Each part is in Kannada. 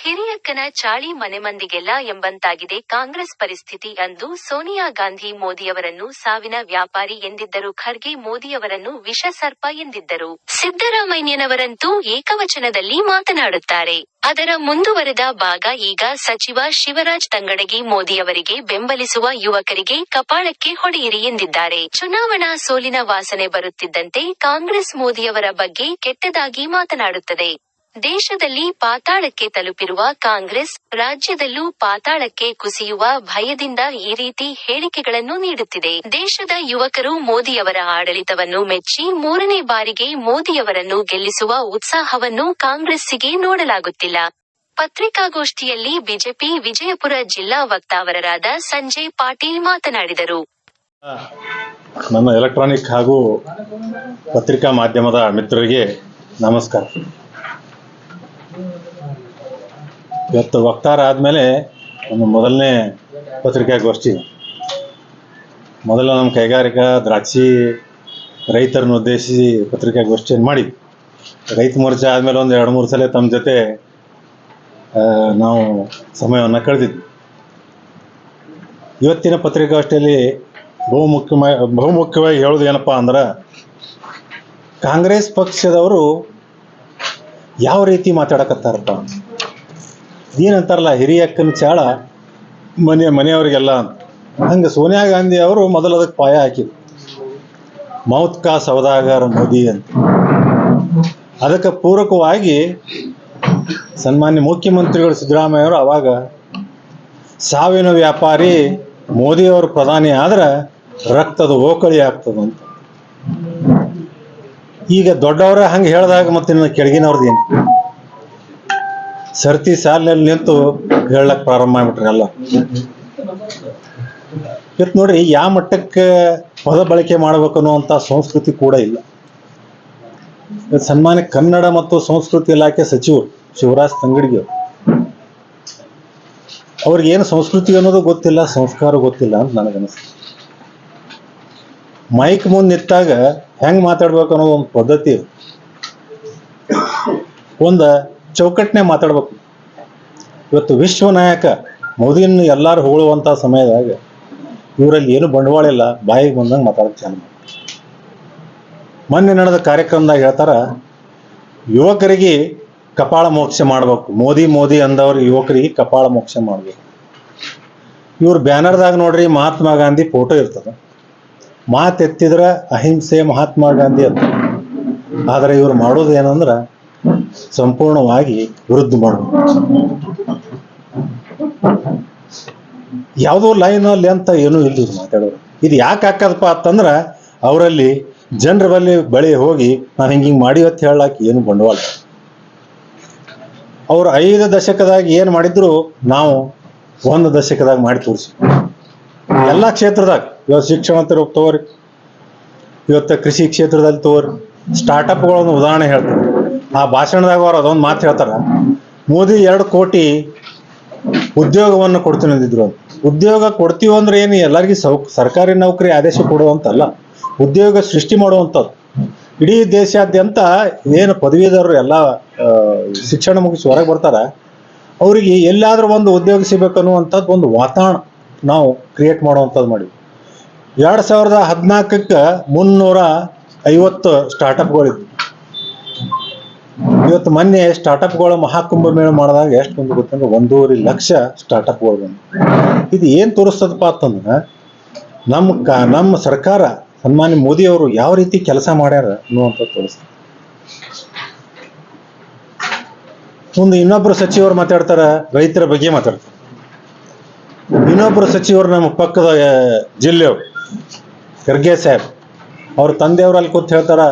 ಹಿರಿಯಕ್ಕನ ಚಾಳಿ ಮನೆಮಂದಿಗೆಲ್ಲ ಎಂಬಂತಾಗಿದೆ ಕಾಂಗ್ರೆಸ್ ಪರಿಸ್ಥಿತಿ ಅಂದು ಸೋನಿಯಾ ಗಾಂಧಿ ಮೋದಿಯವರನ್ನು ಸಾವಿನ ವ್ಯಾಪಾರಿ ಎಂದಿದ್ದರು ಖರ್ಗೆ ಮೋದಿಯವರನ್ನು ವಿಷಸರ್ಪ ಎಂದಿದ್ದರು. ಸಿದ್ದರಾಮಯ್ಯನವರಂತೂ ಏಕವಚನದಲ್ಲಿ ಮಾತನಾಡುತ್ತಾರೆ. ಅದರ ಮುಂದುವರೆದ ಭಾಗ ಈಗ ಸಚಿವ ಶಿವರಾಜ್ ತಂಗಡಗಿ ಮೋದಿಯವರಿಗೆ ಬೆಂಬಲಿಸುವ ಯುವಕರಿಗೆ ಕಪಾಳಕ್ಕೆ ಹೊಡೆಯಿರಿ ಎಂದಿದ್ದಾರೆ. ಚುನಾವಣಾ ಸೋಲಿನ ವಾಸನೆ ಬರುತ್ತಿದ್ದಂತೆ ಕಾಂಗ್ರೆಸ್ ಮೋದಿಯವರ ಬಗ್ಗೆ ಕೆಟ್ಟದಾಗಿ ಮಾತನಾಡುತ್ತದೆ. ದೇಶದಲ್ಲಿ ಪಾತಾಳಕ್ಕೆ ತಲುಪಿರುವ ಕಾಂಗ್ರೆಸ್ ರಾಜ್ಯದಲ್ಲೂ ಪಾತಾಳಕ್ಕೆ ಕುಸಿಯುವ ಭಯದಿಂದ ಈ ರೀತಿ ಹೇಳಿಕೆಗಳನ್ನು ನೀಡುತ್ತಿದೆ. ದೇಶದ ಯುವಕರು ಮೋದಿಯವರ ಆಡಳಿತವನ್ನು ಮೆಚ್ಚಿ ಮೂರನೇ ಬಾರಿಗೆ ಮೋದಿಯವರನ್ನು ಗೆಲ್ಲಿಸುವ ಉತ್ಸಾಹವನ್ನು ಕಾಂಗ್ರೆಸ್ಸಿಗೆ ನೋಡಲಾಗುತ್ತಿಲ್ಲ. ಪತ್ರಿಕಾಗೋಷ್ಠಿಯಲ್ಲಿ ಬಿಜೆಪಿ ವಿಜಯಪುರ ಜಿಲ್ಲಾ ವಕ್ತಾವರರಾದ ಸಂಜಯ್ ಪಾಟೀಲ್ ಮಾತನಾಡಿದರು. ನಮ್ಮ ಎಲೆಕ್ಟ್ರಾನಿಕ್ ಹಾಗೂ ಪತ್ರಿಕಾ ಮಾಧ್ಯಮದ ಮಿತ್ರರಿಗೆ ನಮಸ್ಕಾರ. ಇವತ್ತು ವಕ್ತಾರ ಆದಮೇಲೆ ನಮ್ಮ ಮೊದಲನೇ ಪತ್ರಿಕಾಗೋಷ್ಠಿ. ಮೊದಲು ನಮ್ಮ ಕೈಗಾರಿಕಾ ದ್ರಾಕ್ಷಿ ರೈತರನ್ನು ಉದ್ದೇಶಿಸಿ ಪತ್ರಿಕಾಗೋಷ್ಠಿಯನ್ನು ಮಾಡಿ ರೈತ ಮೋರ್ಚಾ ಆದಮೇಲೆ ಒಂದು ಎರಡು ಮೂರು ಸಲ ತಮ್ಮ ಜೊತೆ ನಾವು ಸಮಯವನ್ನು ಕಳೆದಿದ್ವಿ. ಇವತ್ತಿನ ಪತ್ರಿಕಾಗೋಷ್ಠಿಯಲ್ಲಿ ಬಹುಮುಖ್ಯ ಬಹುಮುಖ್ಯವಾಗಿ ಹೇಳೋದು ಏನಪ್ಪ ಅಂದ್ರೆ, ಕಾಂಗ್ರೆಸ್ ಪಕ್ಷದವರು ಯಾವ ರೀತಿ ಮಾತಾಡಕತ್ತಾರಪ್ಪ? ಏನಂತಾರಲ್ಲ ಹಿರಿಯಕ್ಕನ ಚಾಳ ಮನೆ ಮನೆಯವರಿಗೆಲ್ಲ ಅಂತ. ಹಂಗೆ ಸೋನಿಯಾ ಗಾಂಧಿ ಅವರು ಮೊದಲು ಅದಕ್ಕೆ ಪಾಯ ಹಾಕಿದ್ರು. ಮೌತ್ ಕಾ ಸೌದಾಗರ್ ಮೋದಿ ಅಂತ. ಅದಕ್ಕೆ ಪೂರಕವಾಗಿ ಸನ್ಮಾನ್ಯ ಮುಖ್ಯಮಂತ್ರಿಗಳು ಸಿದ್ದರಾಮಯ್ಯ ಅವರು ಅವಾಗ ಸಾವಿನ ವ್ಯಾಪಾರಿ ಮೋದಿಯವರು ಪ್ರಧಾನಿ ಆದ್ರೆ ರಕ್ತದ ಓಕಳಿ ಆಗ್ತದಂತ ಈಗ ದೊಡ್ಡವರ ಹಂಗೆ ಹೇಳಿದಾಗ ಮತ್ತೆ ಕೆಳಗಿನವ್ರದ್ದು ಏನು? ಸರ್ತಿ ಸಾಲಿನಲ್ಲಿ ನಿಂತು ಹೇಳಕ್ ಪ್ರಾರಂಭ ಮಾಡ್ಬಿಟ್ರಿ ಎಲ್ಲ ಇವತ್ತು ನೋಡ್ರಿ, ಯಾವ ಮಟ್ಟಕ್ಕೆ ಪದ ಬಳಕೆ ಮಾಡ್ಬೇಕು ಅನ್ನುವಂಥ ಸಂಸ್ಕೃತಿ ಕೂಡ ಇಲ್ಲ. ಸನ್ಮಾನ್ಯ ಕನ್ನಡ ಮತ್ತು ಸಂಸ್ಕೃತಿ ಇಲಾಖೆ ಸಚಿವರು ಶಿವರಾಜ್ ತಂಗಡಿಗೆ ಅವರು. ಅವ್ರಿಗೆ ಏನು ಸಂಸ್ಕೃತಿ ಅನ್ನೋದು ಗೊತ್ತಿಲ್ಲ, ಸಂಸ್ಕಾರ ಗೊತ್ತಿಲ್ಲ ಅಂತ ನನಗನ್ನಿಸ್ತದೆ ಮೈಕ್ ಮುಂದೆ ನಿಂತಾಗ ಹೆಂಗೆ ಮಾತಾಡ್ಬೇಕು ಅನ್ನೋ ಒಂದು ಪದ್ಧತಿ. ಒಂದು ಚೌಕಟ್ಟನೆ ಮಾತಾಡ್ಬೇಕು. ಇವತ್ತು ವಿಶ್ವ ನಾಯಕ ಮೋದಿಯನ್ನು ಎಲ್ಲರೂ ಹೋಗುವಂತಹ ಸಮಯದಾಗ ಇವರಲ್ಲಿ ಏನು ಬಂಡವಾಳ ಇಲ್ಲ, ಬಾಯಿಗೆ ಬಂದಂಗೆ ಮಾತಾಡ್ತೀನಿ ಮೊನ್ನೆ ನಡೆದ ಕಾರ್ಯಕ್ರಮದಾಗ ಹೇಳ್ತಾರ, ಯುವಕರಿಗೆ ಕಪಾಳ ಮೋಕ್ಷ ಮಾಡ್ಬೇಕು. ಮೋದಿ ಮೋದಿ ಅಂದವರು ಯುವಕರಿಗೆ ಕಪಾಳ ಮೋಕ್ಷ ಮಾಡ್ಬೇಕು. ಇವ್ರ ಬ್ಯಾನರ್ದಾಗ ನೋಡ್ರಿ ಮಹಾತ್ಮ ಗಾಂಧಿ ಫೋಟೋ ಇರ್ತದೆ. ಮಾತೆತ್ತಿದ್ರೆ ಅಹಿಂಸೆ ಮಹಾತ್ಮ ಗಾಂಧಿ ಅಂತ. ಆದರೆ ಇವ್ರು ಮಾಡೋದು ಏನಂದ್ರೆ ಸಂಪೂರ್ಣವಾಗಿ ವಿರುದ್ಧ ಮಾಡಬೇಕು ಯಾವುದೋ ಅಲ್ಲಿ ಅಂತ ಏನೂ ಇಲ್ಲ ಮಾತಾಡೋರು. ಇದು ಯಾಕೆ ಹಾಕದಪ್ಪ ಅಂತಂದ್ರೆ, ಅವರಲ್ಲಿ ಜನರ ಬಳಿ ಬಳಿ ಹೋಗಿ ನಾನು ಹಿಂಗೆ ಮಾಡಿ ಅಂತ ಹೇಳಕ್ಕೆ ಏನು ಬಂಡವಾಳ ಅವ್ರು ಐದು ದಶಕದಾಗ ಏನು ಮಾಡಿದ್ರು, ನಾವು ಒಂದು ದಶಕದಾಗ ಮಾಡಿ ತೋರಿಸಿ ಎಲ್ಲ ಕ್ಷೇತ್ರದಾಗ, ಇವತ್ತು ಶಿಕ್ಷಣ ಅಂತ ತಗೋರಿ, ಇವತ್ತು ಕೃಷಿ ಕ್ಷೇತ್ರದಲ್ಲಿ ತಗೋರಿ ಸ್ಟಾರ್ಟಪ್ಗಳನ್ನು ಉದಾಹರಣೆ ಹೇಳ್ತಾರೆ ಆ ಭಾಷಣದಾಗ ಅವ್ರು ಅದೊಂದು ಮಾತು ಹೇಳ್ತಾರ. ಮೋದಿ ಎರಡು ಕೋಟಿ ಉದ್ಯೋಗವನ್ನು ಕೊಡ್ತೀನಿ ಅಂದಿದ್ರು ಉದ್ಯೋಗ ಕೊಡ್ತೀವಿ ಅಂದ್ರೆ ಏನು? ಎಲ್ಲರಿಗೂ ಸೌ, ಸರ್ಕಾರಿ ನೌಕರಿ ಆದೇಶ ಕೊಡುವಂತಲ್ಲ. ಉದ್ಯೋಗ ಸೃಷ್ಟಿ ಮಾಡುವಂಥದ್ದು ಇಡೀ ದೇಶಾದ್ಯಂತ ಏನು ಪದವೀಧರರು ಎಲ್ಲ ಶಿಕ್ಷಣ ಮುಗಿಸಿ ಹೊರಗೆ ಬರ್ತಾರೆ. ಅವರಿಗೆ ಎಲ್ಲಾದ್ರೂ ಒಂದು ಉದ್ಯೋಗ ಸಿಗಬೇಕು ಅನ್ನುವಂಥದ್ದು ಒಂದು ವಾತಾವರಣ ನಾವು ಕ್ರಿಯೇಟ್ ಮಾಡುವಂಥದ್ದು ಮಾಡಿವಿ ಎರಡು ಸಾವಿರದ ಹದಿನಾಲ್ಕಕ್ಕೆ ಮುನ್ನೂರ ಐವತ್ತು ಸ್ಟಾರ್ಟಪ್ಗಳಿದ್ವು ಇವತ್ತು ಮೊನ್ನೆ ಸ್ಟಾರ್ಟಪ್ಗಳ ಮಹಾಕುಂಭ ಮೇಳ ಮಾಡಿದಾಗ ಎಷ್ಟು ಬಂದು ಗೊತ್ತಂದ್ರೆ ಒಂದೂವರೆ ಲಕ್ಷ ಸ್ಟಾರ್ಟಪ್ಗಳು ಬಂದು ಇದು ಏನ್ ತೋರಿಸ್ತದಪ್ಪ ಅಂತಂದ್ರೆ ನಮ್ಮ ನಮ್ಮ ಸರ್ಕಾರ, ಸನ್ಮಾನ್ಯ ಮೋದಿ ಅವರು ಯಾವ ರೀತಿ ಕೆಲಸ ಮಾಡ್ಯಾರ ಅನ್ನುವಂಥದ್ದು ತೋರಿಸ್ತದೆ. ಮುಂದೆ ಇನ್ನೊಬ್ರು ಸಚಿವರು ಮಾತಾಡ್ತಾರ, ರೈತರ ಬಗ್ಗೆ ಮಾತಾಡ್ತಾರೆ. ಇನ್ನೊಬ್ರು ಸಚಿವರು ನಮ್ಮ ಪಕ್ಕದ ಜಿಲ್ಲೆಯವರು ಖರ್ಗೆ ಸಾಹೇಬ್. ಅವ್ರ ತಂದೆಯವರು ಅಲ್ಲಿ ಕೂತ್ ಹೇಳ್ತಾರ,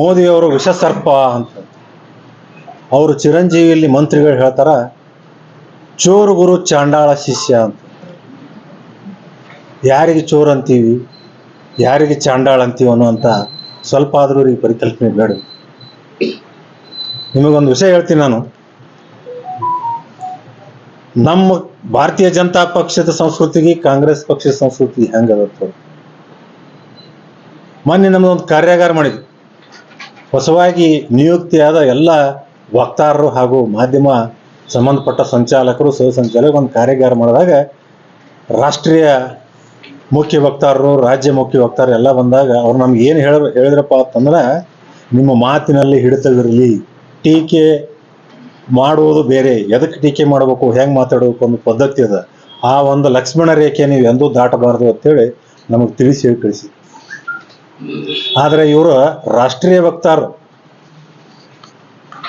ಮೋದಿ ಅವರು ವಿಷ ಸರ್ಪ ಅಂತ. ಅವರು ಚಿರಂಜೀವಿಯಲ್ಲಿ ಮಂತ್ರಿಗಳು ಹೇಳ್ತಾರ, ಚೋರು ಗುರು ಚಾಂಡಾಳ ಶಿಷ್ಯ ಅಂತ. ಯಾರಿಗೆ ಚೋರ್ ಅಂತೀವಿ? ಯಾರಿಗೆ ಚಾಂಡಾಳ ಅಂತೀವಿ ಅನ್ನುವಂತ ಸ್ವಲ್ಪ ಆದರೂ ಈ ಪರಿಕಲ್ಪನೆ ಬೇಡ. ನಿಮಗೊಂದು ವಿಷಯ ಹೇಳ್ತೀನಿ ನಾನು. ನಮ್ಮ ಭಾರತೀಯ ಜನತಾ ಪಕ್ಷದ ಸಂಸ್ಕೃತಿಗೆ ಕಾಂಗ್ರೆಸ್ ಪಕ್ಷದ ಸಂಸ್ಕೃತಿ ಹೆಂಗದ ಮೊನ್ನೆ ನಮ್ದೊಂದು ಕಾರ್ಯಾಗಾರ ಮಾಡಿದ್ವಿ. ಹೊಸವಾಗಿ ನಿಯುಕ್ತಿಯಾದ ಎಲ್ಲ ವಕ್ತಾರರು ಹಾಗೂ ಮಾಧ್ಯಮ ಸಂಬಂಧಪಟ್ಟ ಸಂಚಾಲಕರು ಸಹ ಸಂಚಾಲಕರು ಒಂದು ಕಾರ್ಯಾಗಾರ ಮಾಡಿದಾಗ ರಾಷ್ಟ್ರೀಯ ಮುಖ್ಯ ವಕ್ತಾರರು, ರಾಜ್ಯ ಮುಖ್ಯ ವಕ್ತಾರರು ಎಲ್ಲ ಬಂದಾಗ ಅವ್ರು ನಮ್ಗೆ ಏನು ಹೇಳ, ಹೇಳಿದ್ರಪ್ಪ ಅಂತಂದ್ರೆ ನಿಮ್ಮ ಮಾತಿನಲ್ಲಿ ಹಿಡಿತವಿರಲಿ. ಟೀಕೆ ಮಾಡುವುದು ಬೇರೆ. ಎದಕ್ಕೆ ಟೀಕೆ ಮಾಡಬೇಕು, ಹೆಂಗೆ ಮಾತಾಡಬೇಕು ಒಂದು ಪದ್ಧತಿ ಅದ. ಆ ಒಂದು ಲಕ್ಷ್ಮಣ ರೇಖೆ ನೀವು ಎಂದೂ ದಾಟಬಾರ್ದು ಅಂತೇಳಿ ನಮಗೆ ತಿಳಿಸಿ ಹೇಳಿ ಕಳಿಸಿ ಆದರೆ ಇವರು ರಾಷ್ಟ್ರೀಯ ವಕ್ತಾರರು.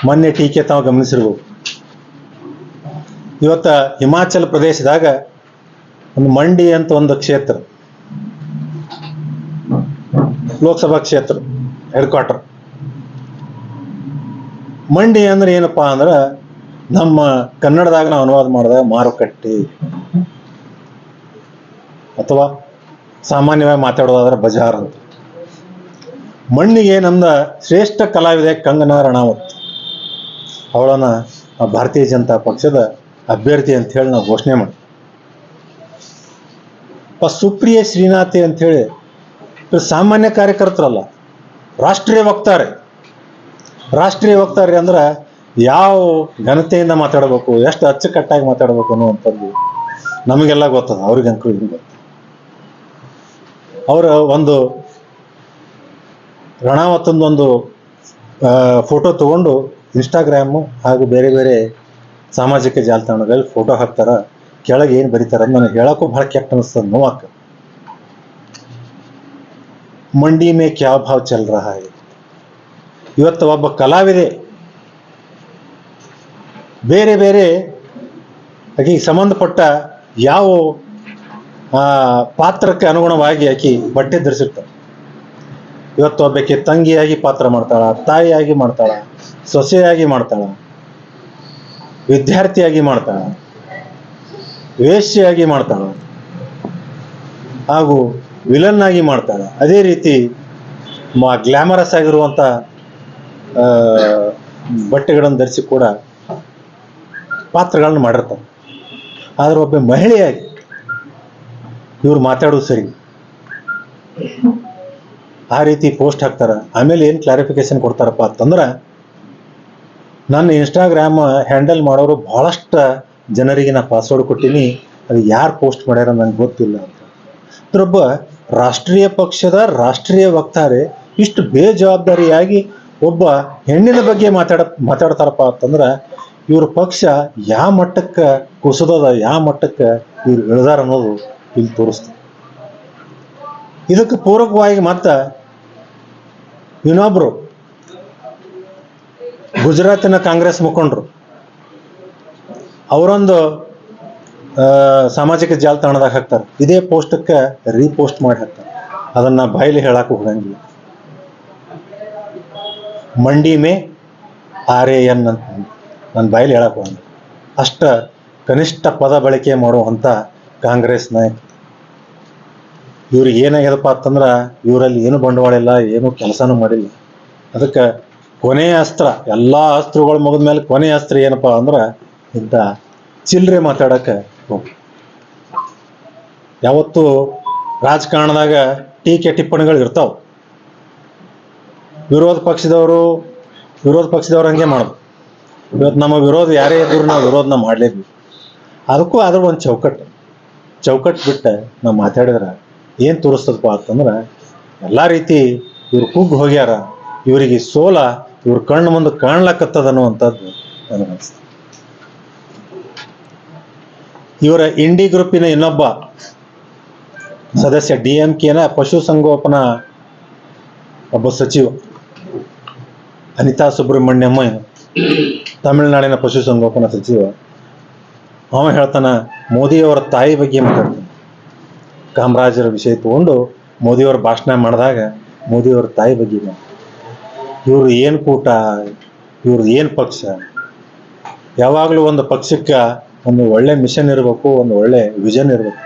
ಮೊನ್ನೆ ಟೀಕೆ ತಾವು ಗಮನಿಸಿರ್ಬೋದು. ಇವತ್ತ ಹಿಮಾಚಲ ಪ್ರದೇಶದಾಗ ಒಂದು ಮಂಡಿ ಅಂತ ಒಂದು ಕ್ಷೇತ್ರ. ಲೋಕಸಭಾ ಕ್ಷೇತ್ರ ಹೆಡ್ ಕ್ವಾರ್ಟರ್ ಮಂಡಿ ಅಂದ್ರೆ ಏನಪ್ಪಾ ಅಂದ್ರೆ ನಮ್ಮ ಕನ್ನಡದಾಗ ನಾವು ಅನುವಾದ ಮಾಡಿದ ಮಾರುಕಟ್ಟೆ. ಅಥವಾ ಸಾಮಾನ್ಯವಾಗಿ ಮಾತಾಡೋದಾದ್ರೆ ಬಜಾರ್ ಅಂತ. ಮಣ್ಣಿಗೆ ನಮ್ದ ಶ್ರೇಷ್ಠ ಕಲಾವಿದೆ ಕಂಗನಾ ರಣಾವತ್. ಅವಳನ್ನ ಭಾರತೀಯ ಜನತಾ ಪಕ್ಷದ ಅಭ್ಯರ್ಥಿ ಅಂತ ಹೇಳಿ ನಾವು ಘೋಷಣೆ ಮಾಡಿ ಸುಪ್ರಿಯ ಶ್ರೀನಾಥಿ ಅಂತ ಹೇಳಿ ಇವ್ರು ಸಾಮಾನ್ಯ ಕಾರ್ಯಕರ್ತರಲ್ಲ, ರಾಷ್ಟ್ರೀಯ ವಕ್ತಾರೆ. ರಾಷ್ಟ್ರೀಯ ವಕ್ತಾರೆ ಅಂದ್ರೆ ಯಾವ ಘನತೆಯಿಂದ ಮಾತಾಡಬೇಕು, ಎಷ್ಟು ಅಚ್ಚುಕಟ್ಟಾಗಿ ಮಾತಾಡಬೇಕು ಅನ್ನುವಂಥದ್ದು ನಮಗೆಲ್ಲ ಗೊತ್ತದ, ಅವ್ರಿಗೆ ಅಂಕರು ಗೊತ್ತು ಅವರ ಒಂದು ರಣಾವತ್ತಂದೊಂದು ಫೋಟೋ ತಗೊಂಡು ಇನ್ಸ್ಟಾಗ್ರಾಮು ಹಾಗೂ ಬೇರೆ ಬೇರೆ ಸಾಮಾಜಿಕ ಜಾಲತಾಣಗಳಲ್ಲಿ ಫೋಟೋ ಹಾಕ್ತಾರ ಕೆಳಗೆ ಏನು ಬರೀತಾರೆ ನನಗೆ ಹೇಳಕ್ಕೂ ಭಾಳ ಕೆಟ್ಟ ಅನಿಸ್ತದೆ ನೋವಾಕ. ಮಂಡಿ ಮೇ ಕ್ಯಾ ಭಾವ್ ಚಲ್ ಹಾಗೆ ಇವತ್ತು ಒಬ್ಬ ಕಲಾವಿದೆ ಬೇರೆ ಬೇರೆ ಆಕೆಗೆ ಸಂಬಂಧಪಟ್ಟ ಯಾವ ಆ, ಪಾತ್ರಕ್ಕೆ ಅನುಗುಣವಾಗಿ ಆಕಿ ಬಟ್ಟೆ ಧರಿಸಿರ್ತಾಳೆ ಇವತ್ತು ಒಬ್ಬಕ್ಕೆ ತಂಗಿಯಾಗಿ ಪಾತ್ರ ಮಾಡ್ತಾಳ ತಾಯಿಯಾಗಿ ಮಾಡ್ತಾಳ. ಸೊಸೆಯಾಗಿ ಮಾಡ್ತಾಳ ವಿದ್ಯಾರ್ಥಿಯಾಗಿ ಮಾಡ್ತಾಳ ವೇಶ್ಯೆಯಾಗಿ ಮಾಡ್ತಾಳ ಹಾಗೂ ವಿಲನ್ ಆಗಿ ಮಾಡ್ತಾಳ. ಅದೇ ರೀತಿ ಗ್ಲಾಮರಸ್ ಆಗಿರುವಂಥ ಆ, ಬಟ್ಟೆಗಳನ್ನು ಧರಿಸಿ ಕೂಡ ಪಾತ್ರಗಳನ್ನು ಮಾಡಿರ್ತಾರೆ ಆದ್ರೆ ಒಬ್ಬ ಮಹಿಳೆಯಾಗಿ ಇವ್ರು ಮಾತಾಡೋದು ಸರಿ. ಆ ರೀತಿ ಪೋಸ್ಟ್ ಹಾಕ್ತಾರ. ಆಮೇಲೆ ಏನು ಕ್ಲಾರಿಫಿಕೇಶನ್ ಕೊಡ್ತಾರಪ್ಪ ಅಂತಂದ್ರೆ ನನ್ನ ಇನ್ಸ್ಟಾಗ್ರಾಮ್ ಹ್ಯಾಂಡಲ್ ಮಾಡೋರು ಬಹಳಷ್ಟು ಜನರಿಗೆ ನಾ ಪಾಸ್ವರ್ಡ್ ಕೊಟ್ಟೀನಿ. ಅದು ಯಾರು ಪೋಸ್ಟ್ ಮಾಡ್ಯಾರ ನಂಗೆ ಗೊತ್ತಿಲ್ಲ ಅಂತ. ಅದರೊಬ್ಬ ರಾಷ್ಟ್ರೀಯ ಪಕ್ಷದ ರಾಷ್ಟ್ರೀಯ ವಕ್ತಾರೆ ಇಷ್ಟು ಬೇಜವಾಬ್ದಾರಿಯಾಗಿ ಒಬ್ಬ ಹೆಣ್ಣಿನ ಬಗ್ಗೆ ಮಾತಾಡ, ಮಾತಾಡ್ತಾರಪ್ಪ ಅಂತಂದ್ರೆ ಇವ್ರ ಪಕ್ಷ ಯಾವ ಮಟ್ಟಕ್ಕೆ ಕುಸಿದದ ಯಾವ ಮಟ್ಟಕ್ಕೆ ಇವ್ರು ಇಳಿದಾರ ಅನ್ನೋದು ಇಲ್ಲಿ ತೋರಿಸ್ತದೆ ಇದಕ್ಕೆ ಪೂರಕವಾಗಿ ಮತ್ತ ಇನ್ನೊಬ್ರು ಗುಜರಾತಿನ ಕಾಂಗ್ರೆಸ್ ಮುಖಂಡರು. ಅವರೊಂದು ಸಾಮಾಜಿಕ ಜಾಲತಾಣದಾಗ ಹಾಕ್ತಾರೆ. ಇದೇ ಪೋಸ್ಟಕ್ಕೆ ರೀಪೋಸ್ಟ್ ಮಾಡಿ ಹಾಕ್ತಾರೆ. ಅದನ್ನ ಬಾಯಲ್ಲಿ ಹೇಳಕ್ಕೆ ಹೋಗಂಗಿಲ್ಲ. ಮಂಡಿ ಮೇ ಆರ್ ಎ ಎನ್ ಅಂತ ನನ್ನ ಬಾಯಲ್ಲಿ ಹೇಳಕ್ಕೆ ಹೋಗಂಗಿಲ್ಲ. ಅಷ್ಟ ಕನಿಷ್ಠ ಪದ ಬಳಕೆ ಮಾಡುವಂಥ ಕಾಂಗ್ರೆಸ್ ನಾಯಕ. ಇವ್ರಿಗೆ ಏನಾಗ್ಯದಪ್ಪ ಅಂತಂದ್ರೆ, ಇವರಲ್ಲಿ ಏನು ಬಂಡವಾಳ ಇಲ್ಲ, ಏನು ಕೆಲಸನೂ ಮಾಡಿಲ್ಲ. ಅದಕ್ಕೆ ಕೊನೆಯ ಅಸ್ತ್ರ, ಎಲ್ಲಾ ಅಸ್ತ್ರಗಳು ಮುಗಿದ ಮೇಲೆ ಕೊನೆಯ ಅಸ್ತ್ರ ಏನಪ್ಪ ಅಂದ್ರೆ ಇಂಥ ಚಿಲ್ಲರೆ ಮಾತಾಡಕ್ಕೆ ಯಾವತ್ತು ರಾಜಕಾರಣದಾಗ ಟೀಕೆ ಟಿಪ್ಪಣಿಗಳು ಇರ್ತಾವ. ವಿರೋಧ ಪಕ್ಷದವರು, ವಿರೋಧ ಪಕ್ಷದವ್ರು ಹಂಗೆ ಮಾಡೋದು. ಇವತ್ತು ನಮ್ಮ ವಿರೋಧ ಯಾರೇ ಇದ್ರು ನಾವು ವಿರೋಧನ ಮಾಡಲೇಬೇಕು. ಅದಕ್ಕೂ ಅದ್ರ ಒಂದು ಚೌಕಟ್ಟು ಚೌಕಟ್ಟು ಬಿಟ್ಟ ನಾವು ಮಾತಾಡಿದ್ರ ಏನು ತೋರಿಸ್ತದಪ್ಪ ಅಂತಂದ್ರೆ, ಎಲ್ಲ ರೀತಿ ಇವ್ರು ಕುಗ್ಗಿ ಹೋಗ್ಯಾರ, ಇವರಿಗೆ ಸೋಲ ಇವ್ರ ಕಣ್ಣು ಮುಂದೆ ಕಾಣ್ಲಕ್ಕತ್ತದ ಅನ್ನುವಂಥದ್ದು ನನಗೆ ಅನಿಸ್ತದೆ ಇವರ ಇಂಡಿ ಗ್ರೂಪಿನ ಇನ್ನೊಬ್ಬ ಸದಸ್ಯ ಡಿ ಎಂ ಕೆನ ಪಶುಸಂಗೋಪನಾ ಒಬ್ಬ ಸಚಿವ, ಅನಿತಾ ಸುಬ್ರಹ್ಮಣ್ಯಮ್ಮ ತಮಿಳುನಾಡಿನ ಪಶುಸಂಗೋಪನಾ ಸಚಿವ. ಅವ ಹೇಳ್ತಾನ, ಮೋದಿಯವರ ತಾಯಿ ಬಗ್ಗೆ ಮಾತಾಡ್ತಾನೆ. ಕಾಮರಾಜರ ವಿಷಯ ತಗೊಂಡು ಮೋದಿಯವರ ಭಾಷಣ ಮಾಡಿದಾಗ ಮೋದಿಯವರ ತಾಯಿ ಬಗ್ಗೆ ಮಾತಾಡ್ತಾನೆ. ಇವ್ರು ಏನು ಕೂಟ ಇವ್ರದ್ದು ಏನು ಪಕ್ಷ? ಯಾವಾಗಲೂ ಒಂದು ಪಕ್ಷಕ್ಕೆ ಒಂದು ಒಳ್ಳೆ ಮಿಷನ್ ಇರಬೇಕು, ಒಂದು ಒಳ್ಳೆ ವಿಷನ್ ಇರಬೇಕು.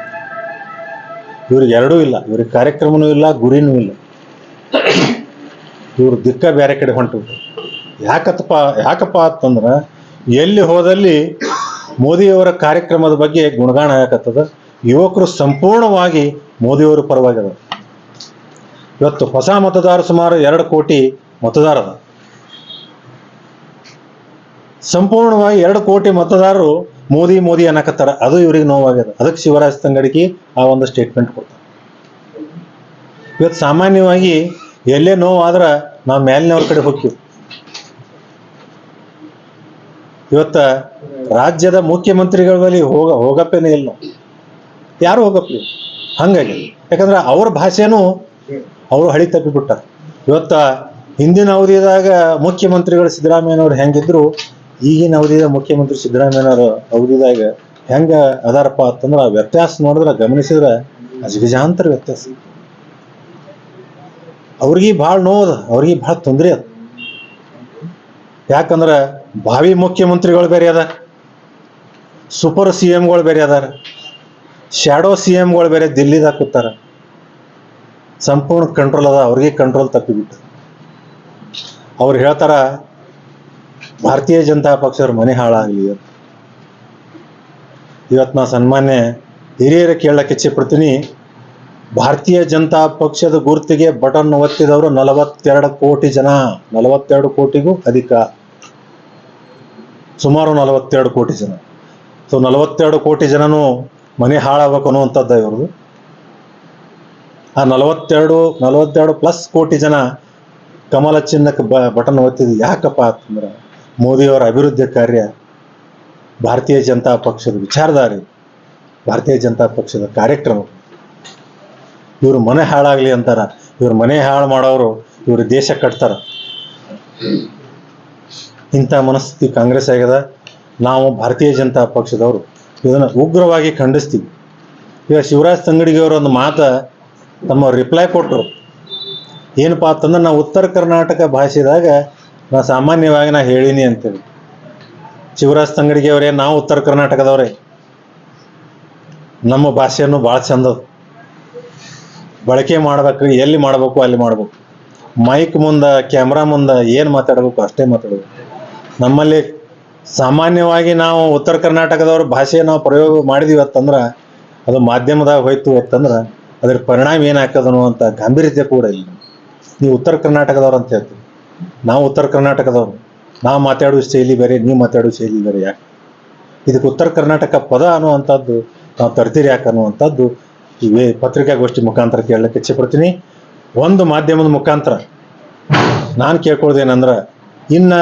ಇವ್ರಿಗೆ ಎರಡೂ ಇಲ್ಲ, ಇವ್ರಿಗೆ ಕಾರ್ಯಕ್ರಮನೂ ಇಲ್ಲ, ಗುರಿನೂ ಇಲ್ಲ. ಇವ್ರ ದಿಕ್ಕ ಬೇರೆ ಕಡೆ ಹೊಂಟು ಯಾಕತ್ತಪ್ಪ, ಯಾಕಪ್ಪ ಅಂತಂದ್ರೆ ಎಲ್ಲಿ ಹೋದಲ್ಲಿ ಮೋದಿಯವರ ಕಾರ್ಯಕ್ರಮದ ಬಗ್ಗೆ ಗುಣಗಾಣ ಆಗಕತ್ತದ, ಯುವಕರು ಸಂಪೂರ್ಣವಾಗಿ ಮೋದಿಯವರ ಪರವಾಗಿದೆ ಇವತ್ತು ಹೊಸ ಮತದಾರ ಸುಮಾರು ಎರಡು ಕೋಟಿ ಮತದಾರ ಅದ ಸಂಪೂರ್ಣವಾಗಿ ಎರಡು ಕೋಟಿ ಮತದಾರರು ಮೋದಿ ಮೋದಿ ಅನ್ನಕತ್ತಾರ. ಅದು ಇವ್ರಿಗೆ ನೋವಾಗ್ಯದ. ಅದಕ್ಕೆ ಶಿವರಾಜ್ ತಂಗಡಿಗೆ ಆ ಒಂದು ಸ್ಟೇಟ್ಮೆಂಟ್ ಕೊಡ್ತಾರೆ ಇವತ್ತು ಸಾಮಾನ್ಯವಾಗಿ ಎಲ್ಲೇ ನೋವಾದ್ರೆ ನಾವು ಮೇಲಿನವ್ರ ಕಡೆ ಹೋಗ್ತೀವಿ. ಇವತ್ತ ರಾಜ್ಯದ ಮುಖ್ಯಮಂತ್ರಿಗಳ ಬಳಿ ಹೋಗ, ಹೋಗಪ್ಪೇನೆ ಇಲ್ಲ ಯಾರು ಹೋಗಪ್ಪ? ಹಂಗಾಗಿ. ಯಾಕಂದ್ರೆ ಅವ್ರ ಭಾಷೆನೂ ಅವರು ಹಳಿ ತಪ್ಪಿಬಿಟ್ಟಾರ. ಇವತ್ತ ಹಿಂದಿನ ಅವಧಿದಾಗ ಮುಖ್ಯಮಂತ್ರಿಗಳು ಸಿದ್ದರಾಮಯ್ಯನವ್ರು ಹೆಂಗಿದ್ರು, ಈಗಿನ ಅವಧಿಯ ಮುಖ್ಯಮಂತ್ರಿ ಸಿದ್ದರಾಮಯ್ಯನವರು ಅವಧಿದಾಗ ಹೆಂಗ ಅದಾರಪ್ಪ ಅಂತಂದ್ರೆ ಆ ವ್ಯತ್ಯಾಸ ನೋಡಿದ್ರೆ ಗಮನಿಸಿದ್ರೆ ಅಜಗಜಾಂತರ ವ್ಯತ್ಯಾಸ. ಅವ್ರಿಗೆ ಭಾಳ ನೋವದ ಅವ್ರಿಗೆ ಭಾಳ ತೊಂದರೆ ಅದ. ಯಾಕಂದ್ರೆ ಭಾವಿ ಮುಖ್ಯಮಂತ್ರಿಗಳು ಬೇರೆ ಅದ ಸೂಪರ್ ಸಿ ಎಂಗಳು ಬೇರೆ ಅದಾರ, ಶ್ಯಾಡೋ ಸಿ ಎಂಗಳು ಬೇರೆ ದಿಲ್ಲಿದಾಗ ಕೂತಾರ. ಸಂಪೂರ್ಣ ಕಂಟ್ರೋಲ್ ಅದ, ಅವ್ರಿಗೆ ಕಂಟ್ರೋಲ್ ತಪ್ಪಿಬಿಟ್ಟು. ಅವ್ರು ಹೇಳ್ತಾರ, ಭಾರತೀಯ ಜನತಾ ಪಕ್ಷವ್ರ ಮನೆ ಹಾಳಾಗಲಿ ಇವತ್ತು ನಾ ಸನ್ಮಾನ್ಯ ಹಿರಿಯರ ಕೇಳಕ್ಕೆ ಇಚ್ಛೆ ಪಡ್ತೀನಿ. ಭಾರತೀಯ ಜನತಾ ಪಕ್ಷದ ಗುರುತಿಗೆ ಬಟನ್ ಒತ್ತಿದವರು ನಲವತ್ತೆರಡು ಕೋಟಿ ಜನ. ನಲವತ್ತೆರಡು ಕೋಟಿಗೂ ಅಧಿಕ. ಸುಮಾರು ನಲವತ್ತೆರಡು ಕೋಟಿ ಜನ. ಸೊ, ನಲವತ್ತೆರಡು ಕೋಟಿ ಜನನು ಮನೆ ಹಾಳಾಗಬೇಕು ಅನ್ನುವಂಥದ್ದು ಇವ್ರದ್ದು. ಆ ನಲವತ್ತೆರಡು ನಲವತ್ತೆರಡು ಪ್ಲಸ್ ಕೋಟಿ ಜನ ಕಮಲ ಚಿನ್ನಕ್ಕೆ ಬ, ಬಟನ್ ಒತ್ತಿದ್ದು ಯಾಕಪ್ಪ ಅಂತಂದ್ರೆ ಮೋದಿಯವರ ಅಭಿವೃದ್ಧಿ ಕಾರ್ಯ ಭಾರತೀಯ ಜನತಾ ಪಕ್ಷದ ವಿಚಾರಧಾರಿ, ಭಾರತೀಯ ಜನತಾ ಪಕ್ಷದ ಕಾರ್ಯಕ್ರಮ. ಇವರು ಮನೆ ಹಾಳಾಗ್ಲಿ ಅಂತಾರ, ಇವ್ರ ಮನೆ ಹಾಳು ಮಾಡೋರು ಇವರು ದೇಶ ಕಟ್ತಾರ. ಇಂಥ ಮನಸ್ಥಿತಿ ಕಾಂಗ್ರೆಸ್ ಆಗ್ಯದ, ನಾವು ಭಾರತೀಯ ಜನತಾ ಪಕ್ಷದವರು. ಇದನ್ನು ಉಗ್ರವಾಗಿ ಖಂಡಿಸ್ತೀವಿ. ಈಗ ಶಿವರಾಜ್ ತಂಗಡಿಗೆ ಒಂದು ಮಾತ ತಮ್ಮ ರಿಪ್ಲೈ ಕೊಟ್ಟರು ಏನಪ್ಪ ಅಂತಂದ್ರೆ ನಾವು ಉತ್ತರ ಕರ್ನಾಟಕ ಭಾಷೆದಾಗ ನಾ ಸಾಮಾನ್ಯವಾಗಿ ನಾ ಹೇಳಿನಿ ಅಂತೇಳಿ. ಶಿವರಾಜ್ ತಂಗಡಿಗೆ ನಾವು ಉತ್ತರ ಕರ್ನಾಟಕದವರೇ. ನಮ್ಮ ಭಾಷೆಯನ್ನು ಭಾಳ ಚಂದದ ಬಳಕೆ ಮಾಡ್ಬೇಕು ಎಲ್ಲಿ ಮಾಡಬೇಕು ಅಲ್ಲಿ ಮಾಡ್ಬೇಕು. ಮೈಕ್ ಮುಂದೆ, ಕ್ಯಾಮ್ರಾ ಮುಂದೆ ಏನು ಮಾತಾಡಬೇಕು ಅಷ್ಟೇ ಮಾತಾಡಬೇಕು. ನಮ್ಮಲ್ಲಿ ಸಾಮಾನ್ಯವಾಗಿ ನಾವು ಉತ್ತರ ಕರ್ನಾಟಕದವ್ರ ಭಾಷೆ ನಾವು ಪ್ರಯೋಗ ಮಾಡಿದೀವಿ ಅಂತಂದ್ರೆ, ಅದು ಮಾಧ್ಯಮದಾಗ ಹೋಯ್ತು ಅಂತಂದ್ರೆ, ಅದ್ರ ಪರಿಣಾಮ ಏನಾಗ್ತದನು ಅಂತ ಗಾಂಭೀರ್ಯತೆ ಕೂಡ ಇಲ್ಲ. ನೀವು ಉತ್ತರ ಕರ್ನಾಟಕದವ್ರು ಅಂತ ಹೇಳ್ತೀವಿ. ನಾವು ಉತ್ತರ ಕರ್ನಾಟಕದವ್ರು. ನಾವು ಮಾತಾಡೋ ಶೈಲಿ ಬೇರೆ, ನೀವು ಮಾತಾಡೋ ಶೈಲಿ ಬೇರೆ ಯಾಕೆ? ಇದಕ್ಕೆ ಉತ್ತರ ಕರ್ನಾಟಕ ಪದ ಅನ್ನುವಂಥದ್ದು ನಾವು ತರ್ತೀರಿ ಯಾಕೆ ಅನ್ನುವಂಥದ್ದು ಈ ವೇ- ಪತ್ರಿಕಾಗೋಷ್ಠಿ ಮುಖಾಂತರ ಕೇಳಲಿಕ್ಕೆ ಇಚ್ಛೆ ಪಡ್ತೀನಿ ಒಂದು ಮಾಧ್ಯಮದ ಮುಖಾಂತರ ನಾನು ಕೇಳ್ಕೊಳ್ದೇನಂದ್ರೆ ಇನ್ನ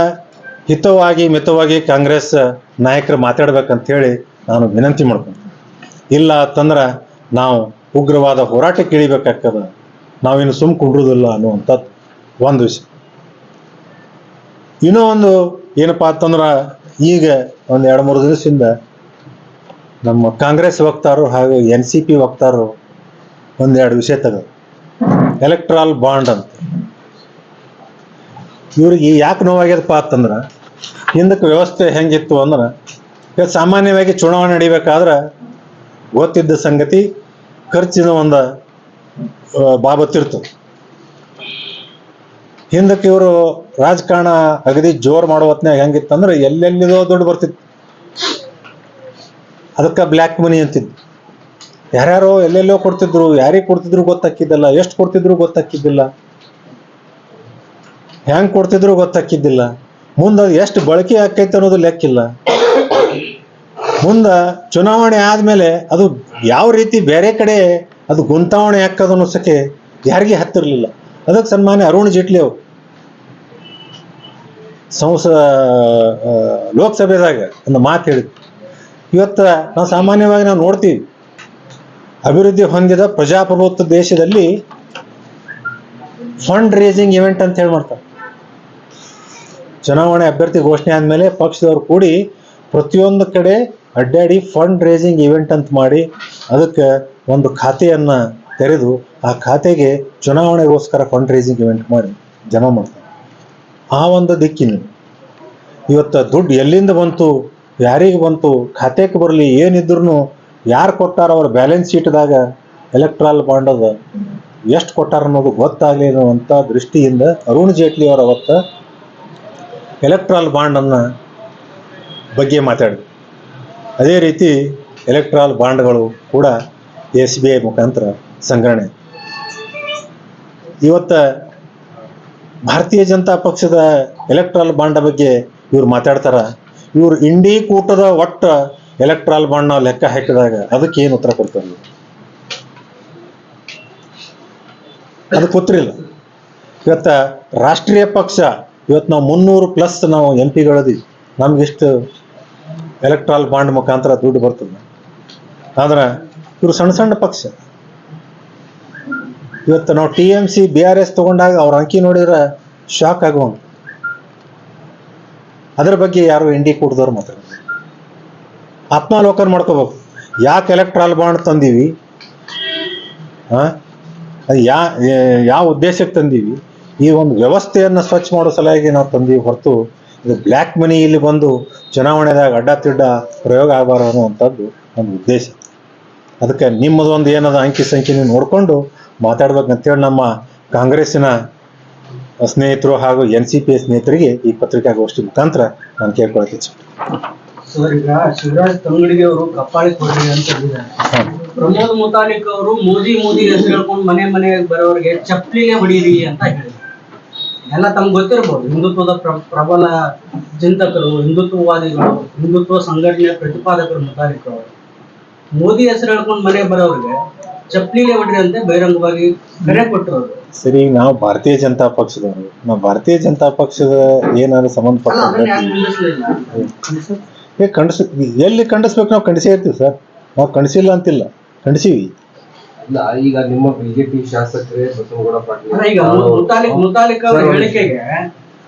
ಹಿತವಾಗಿ, ಮಿತವಾಗಿ ಕಾಂಗ್ರೆಸ್ ನಾಯಕರು ಮಾತಾಡ್ಬೇಕಂತ ಹೇಳಿ ನಾನು ವಿನಂತಿ ಮಾಡ್ತೀನಿ ಇಲ್ಲ ಅಂತಂದ್ರೆ ನಾವು ಉಗ್ರವಾದ ಹೋರಾಟಕ್ಕೆ ಇಳಿಬೇಕಾಗ್ತದ ನಾವಿನ್ನು ಸುಮ್ ಕುಂಡ್ರುದಿಲ್ಲ ಅನ್ನುವಂಥದ್ದು ಒಂದು ವಿಷಯ. ಇನ್ನೂ ಒಂದು ಏನಪ್ಪಾ ಅಂತಂದ್ರೆ, ಈಗ ಒಂದು ಎರಡು ಮೂರು ದಿವಸದಿಂದ ನಮ್ಮ ಕಾಂಗ್ರೆಸ್ ವಕ್ತಾರರು ಹಾಗೂ ಎನ್ ಸಿ ಪಿ ವಕ್ತಾರರು ಒಂದೆರಡು ವಿಷಯ ತೆಗೆದು ಎಲೆಕ್ಟ್ರಾಲ್ ಬಾಂಡ್ ಅಂತ. ಇವ್ರಿಗೆ ಯಾಕೆ ನೋವಾಗ್ಯದಪ್ಪ ಅಂತಂದ್ರೆ, ಹಿಂದಕ್ಕೆ ವ್ಯವಸ್ಥೆ ಹೆಂಗಿತ್ತು ಅಂದ್ರೆ ಇವತ್ತು ಸಾಮಾನ್ಯವಾಗಿ ಚುನಾವಣೆ ನಡಿಬೇಕಾದ್ರೆ ಗೊತ್ತಿದ್ದ ಸಂಗತಿ ಖರ್ಚಿನ ಒಂದು ಬಾಬತ್ತಿರ್ತು. ಹಿಂದಕ್ಕೆ ಇವರು ರಾಜಕಾರಣ ಅಗದಿ ಜೋರ್ ಮಾಡೋ ಹೊತ್ನ್ಯಾಗ ಹೆಂಗಿತ್ತಂದ್ರೆ ಎಲ್ಲೆಲ್ಲಿದೋ ದುಡ್ಡು ಬರ್ತಿತ್ತು. ಅದಕ್ಕೆ ಬ್ಲ್ಯಾಕ್ ಮನಿ ಅಂತಿದ್ದು ಯಾರ್ಯಾರೋ ಎಲ್ಲೆಲ್ಲೋ ಕೊಡ್ತಿದ್ರು, ಯಾರಿಗೆ ಕೊಡ್ತಿದ್ರು ಗೊತ್ತಾಕಿದ್ದಿಲ್ಲ ಎಷ್ಟು ಕೊಡ್ತಿದ್ರು ಗೊತ್ತಾಕಿದ್ದಿಲ್ಲ ಹ್ಯಾಂಗ್ ಕೊಡ್ತಿದ್ರು ಗೊತ್ತಾಕಿದ್ದಿಲ್ಲ ಮುಂದೆ ಎಷ್ಟು ಬಳಕೆ ಆಕೈತೆ ಅನ್ನೋದು ಲೆಕ್ಕಿಲ್ಲ. ಮುಂದೆ ಚುನಾವಣೆ ಆದಮೇಲೆ ಅದು ಯಾವ ರೀತಿ ಬೇರೆ ಕಡೆ ಅದು ಗುಂತಾವಣೆ ಹಾಕೋದು ಅನ್ನೋಸಕ್ಕೆ ಯಾರಿಗೆ ಹತ್ತಿರಲಿಲ್ಲ. ಅದಕ್ಕೆ ಸನ್ಮಾನ್ಯ ಅರುಣ್ ಜೇಟ್ಲಿ ಅವರು ಸಂಸ ಲೋಕಸಭೆದಾಗ ಒಂದು ಮಾತು ಹೇಳಿದ್ರು. ಇವತ್ತು ನಾವು ಸಾಮಾನ್ಯವಾಗಿ ನಾವು ನೋಡ್ತೀವಿ, ಅಭಿವೃದ್ಧಿ ಹೊಂದಿದ ಪ್ರಜಾಪ್ರಭುತ್ವ ದೇಶದಲ್ಲಿ ಫಂಡ್ ರೇಸಿಂಗ್ ಇವೆಂಟ್ ಅಂತ ಹೇಳಿ ಮಾಡ್ತಾರೆ. ಚುನಾವಣೆ ಅಭ್ಯರ್ಥಿ ಘೋಷಣೆ ಆದಮೇಲೆ ಪಕ್ಷದವರು ಕೂಡಿ ಪ್ರತಿಯೊಂದು ಕಡೆ ಅಡ್ಡಾಡಿ ಫಂಡ್ ರೇಸಿಂಗ್ ಇವೆಂಟ್ ಅಂತ ಮಾಡಿ ಅದಕ್ಕೆ ಒಂದು ಖಾತೆಯನ್ನು ತೆರೆದು ಆ ಖಾತೆಗೆ ಚುನಾವಣೆಗೋಸ್ಕರ ಫಂಡ್ ರೇಸಿಂಗ್ ಇವೆಂಟ್ ಮಾಡಿ ಜಮಾ ಮಾಡ್ತಾರೆ. ಆ ಒಂದು ದಿಕ್ಕಿನ ಇವತ್ತು ದುಡ್ಡು ಎಲ್ಲಿಂದ ಬಂತು, ಯಾರಿಗೆ ಬಂತು, ಖಾತೆಗೆ ಬರಲಿ ಏನಿದ್ರು ಯಾರು ಕೊಟ್ಟಾರ ಅವ್ರ ಬ್ಯಾಲೆನ್ಸ್ ಶೀಟ್ದಾಗ ಎಲೆಕ್ಟ್ರಾಲ್ ಬಾಂಡ್ ಅದ, ಎಷ್ಟು ಕೊಟ್ಟಾರ ಅನ್ನೋದು ಗೊತ್ತಾಗಲಿ ಅನ್ನುವಂಥ ದೃಷ್ಟಿಯಿಂದ ಅರುಣ್ ಜೇಟ್ಲಿ ಅವರು ಅವತ್ತು ಎಲೆಕ್ಟ್ರಾಲ್ ಬಾಂಡನ್ನು ಬಗ್ಗೆ ಮಾತಾಡಿದ್ರು. ಅದೇ ರೀತಿ ಎಲೆಕ್ಟ್ರಾಲ್ ಬಾಂಡ್ಗಳು ಕೂಡ ಎಸ್ ಬಿ ಐ ಮುಖಾಂತರ ಸಂಗ್ರಹಣೆ. ಇವತ್ತ ಭಾರತೀಯ ಜನತಾ ಪಕ್ಷದ ಎಲೆಕ್ಟ್ರಾಲ್ ಬಾಂಡ್ ಬಗ್ಗೆ ಇವ್ರು ಮಾತಾಡ್ತಾರ. ಇವ್ರು ಇಂಡಿ ಕೂಟದ ಒಟ್ಟ ಎಲೆಕ್ಟ್ರಾಲ್ ಬಾಂಡ್ ನಾವು ಲೆಕ್ಕ ಹಾಕಿದಾಗ ಅದಕ್ಕೆ ಏನು ಉತ್ತರ ಕೊಡ್ತಾರೆ ಅದು ಗೊತ್ತಿರಲಿಲ್ಲ. ಇವತ್ತ ರಾಷ್ಟ್ರೀಯ ಪಕ್ಷ, ಇವತ್ತು ನಾವು ಮುನ್ನೂರು ಪ್ಲಸ್ ನಾವು ಎಂ ಪಿಗಳದಿ ನಮ್ಗೆಷ್ಟು ಎಲೆಕ್ಟ್ರಾಲ್ ಬಾಂಡ್ ಮುಖಾಂತರ ದುಡ್ಡು ಬರ್ತದೆ. ಆದ್ರೆ ಇವರು ಸಣ್ಣ ಸಣ್ಣ ಪಕ್ಷ. ಇವತ್ತು ನಾವು T M C B R S ತಗೊಂಡಾಗ ಅವ್ರ ಅಂಕಿ ನೋಡಿದ್ರೆ ಶಾಕ್ ಆಗುವಂತ ಅದ್ರ ಬಗ್ಗೆ ಯಾರು ಇಂಡಿ ಕೊಡ್ದವ್ರು ಮಾತಾಡ ಆತ್ಮಾಲೋಕನ ಮಾಡ್ಕೋಬೇಕು. ಯಾಕೆ ಎಲೆಕ್ಟ್ರಾಲ್ ಬಾಂಡ್ ತಂದೀವಿ? ಅದು ಯಾ ಯಾವ ಉದ್ದೇಶಕ್ಕೆ ತಂದೀವಿ? ಈ ಒಂದು ವ್ಯವಸ್ಥೆಯನ್ನು ಸ್ವಚ್ಛ ಮಾಡೋ ಸಲುವಾಗಿ ನಾವು ತಂದೀವಿ ಹೊರತು ಇದು ಬ್ಲ್ಯಾಕ್ ಮನಿ ಇಲ್ಲಿ ಬಂದು ಚುನಾವಣೆದಾಗ ಅಡ್ಡ ತಿಡ್ಡ ಪ್ರಯೋಗ ಆಗಬಾರ್ದು ಅನ್ನುವಂಥದ್ದು ಒಂದು ಉದ್ದೇಶ. ಅದಕ್ಕೆ ನಿಮ್ಮದೊಂದು ಏನದ ಅಂಕಿ ಸಂಖ್ಯೆ ನೀವು ನೋಡಿಕೊಂಡು ಮಾತಾಡ್ಬೇಕಂತೇಳಿ ನಮ್ಮ ಕಾಂಗ್ರೆಸ್ಸಿನ ಸ್ನೇಹಿತರು ಹಾಗೂ ಎನ್ ಸಿ ಪಿ ಸ್ನೇಹಿತರಿಗೆ ಈ ಪತ್ರಿಕಾಗೋಷ್ಠಿ ಮುಖಾಂತರ ನಾನು ಸರ್ ಈಗ ಶಿವರಾಜ್ ತಂಗಡಿಗೆ ಅವರು ಕಪ್ಪಾಳಿ ಕೊಡ್ರಿ ಅಂತ ಪ್ರಮೋದ್ ಮುತಾಲಿಕ್ ಅವರು ಮೋದಿ ಮೋದಿ ಹೆಸರು ಹೇಳ್ಕೊಂಡು ಮನೆ ಮನೆ ಬರೋರಿಗೆ ಚಪ್ಪಲಿಗೆ ಹೊಡೀರಿ ಅಂತ ಹೇಳಿದ್ರು ಎಲ್ಲ ತಮ್ಗೆ ಗೊತ್ತಿರ್ಬೋದು ಹಿಂದುತ್ವದ ಪ್ರ- ಪ್ರಬಲ ಚಿಂತಕರು ಹಿಂದುತ್ವವಾದಿಗಳು ಹಿಂದುತ್ವ ಸಂಘಟನೆಯ ಪ್ರತಿಪಾದಕರು ಮುತಾಲಿಕ್ ಅವರು. ಮೋದಿ ಹೆಸರು ಹೇಳ್ಕೊಂಡು ಮನೆ ಬರೋರಿಗೆ ಚಪ್ಪಲಿಗೆ ಹೊಡ್ರಿ ಅಂತ ಬಹಿರಂಗವಾಗಿ ಕರೆ ಕೊಟ್ಟರು ಸರಿ ನಾವು ಭಾರತೀಯ ಜನತಾ ಪಕ್ಷದವರು. ನಾವು ಭಾರತೀಯ ಜನತಾ ಪಕ್ಷದ ಏನಾದ್ರು ಸಂಬಂಧಪಟ್ಟ ಖಂಡಿಸ್ ಎಲ್ಲಿ ಖಂಡಿಸ್ಬೇಕು ನಾವು ಖಂಡಿಸೇ ಇರ್ತೀವಿ ಸರ್. ನಾವು ಖಂಡಿಸಿಲ್ಲ ಅಂತಿಲ್ಲ. ಖಂಡಿಸೀವಿ. ಇಲ್ಲ ಈಗ ನಿಮ್ಮ ಬಿಜೆಪಿ ಶಾಸಕರೇ ಬಸವನಗೌಡ ಪಾಟೀಲ್ ಈಗ ಮುತಾಲಿಕ್ ಮುತಾಲಿಕ್ ಅವ್ರ ಹೇಳಿಕೆಗೆ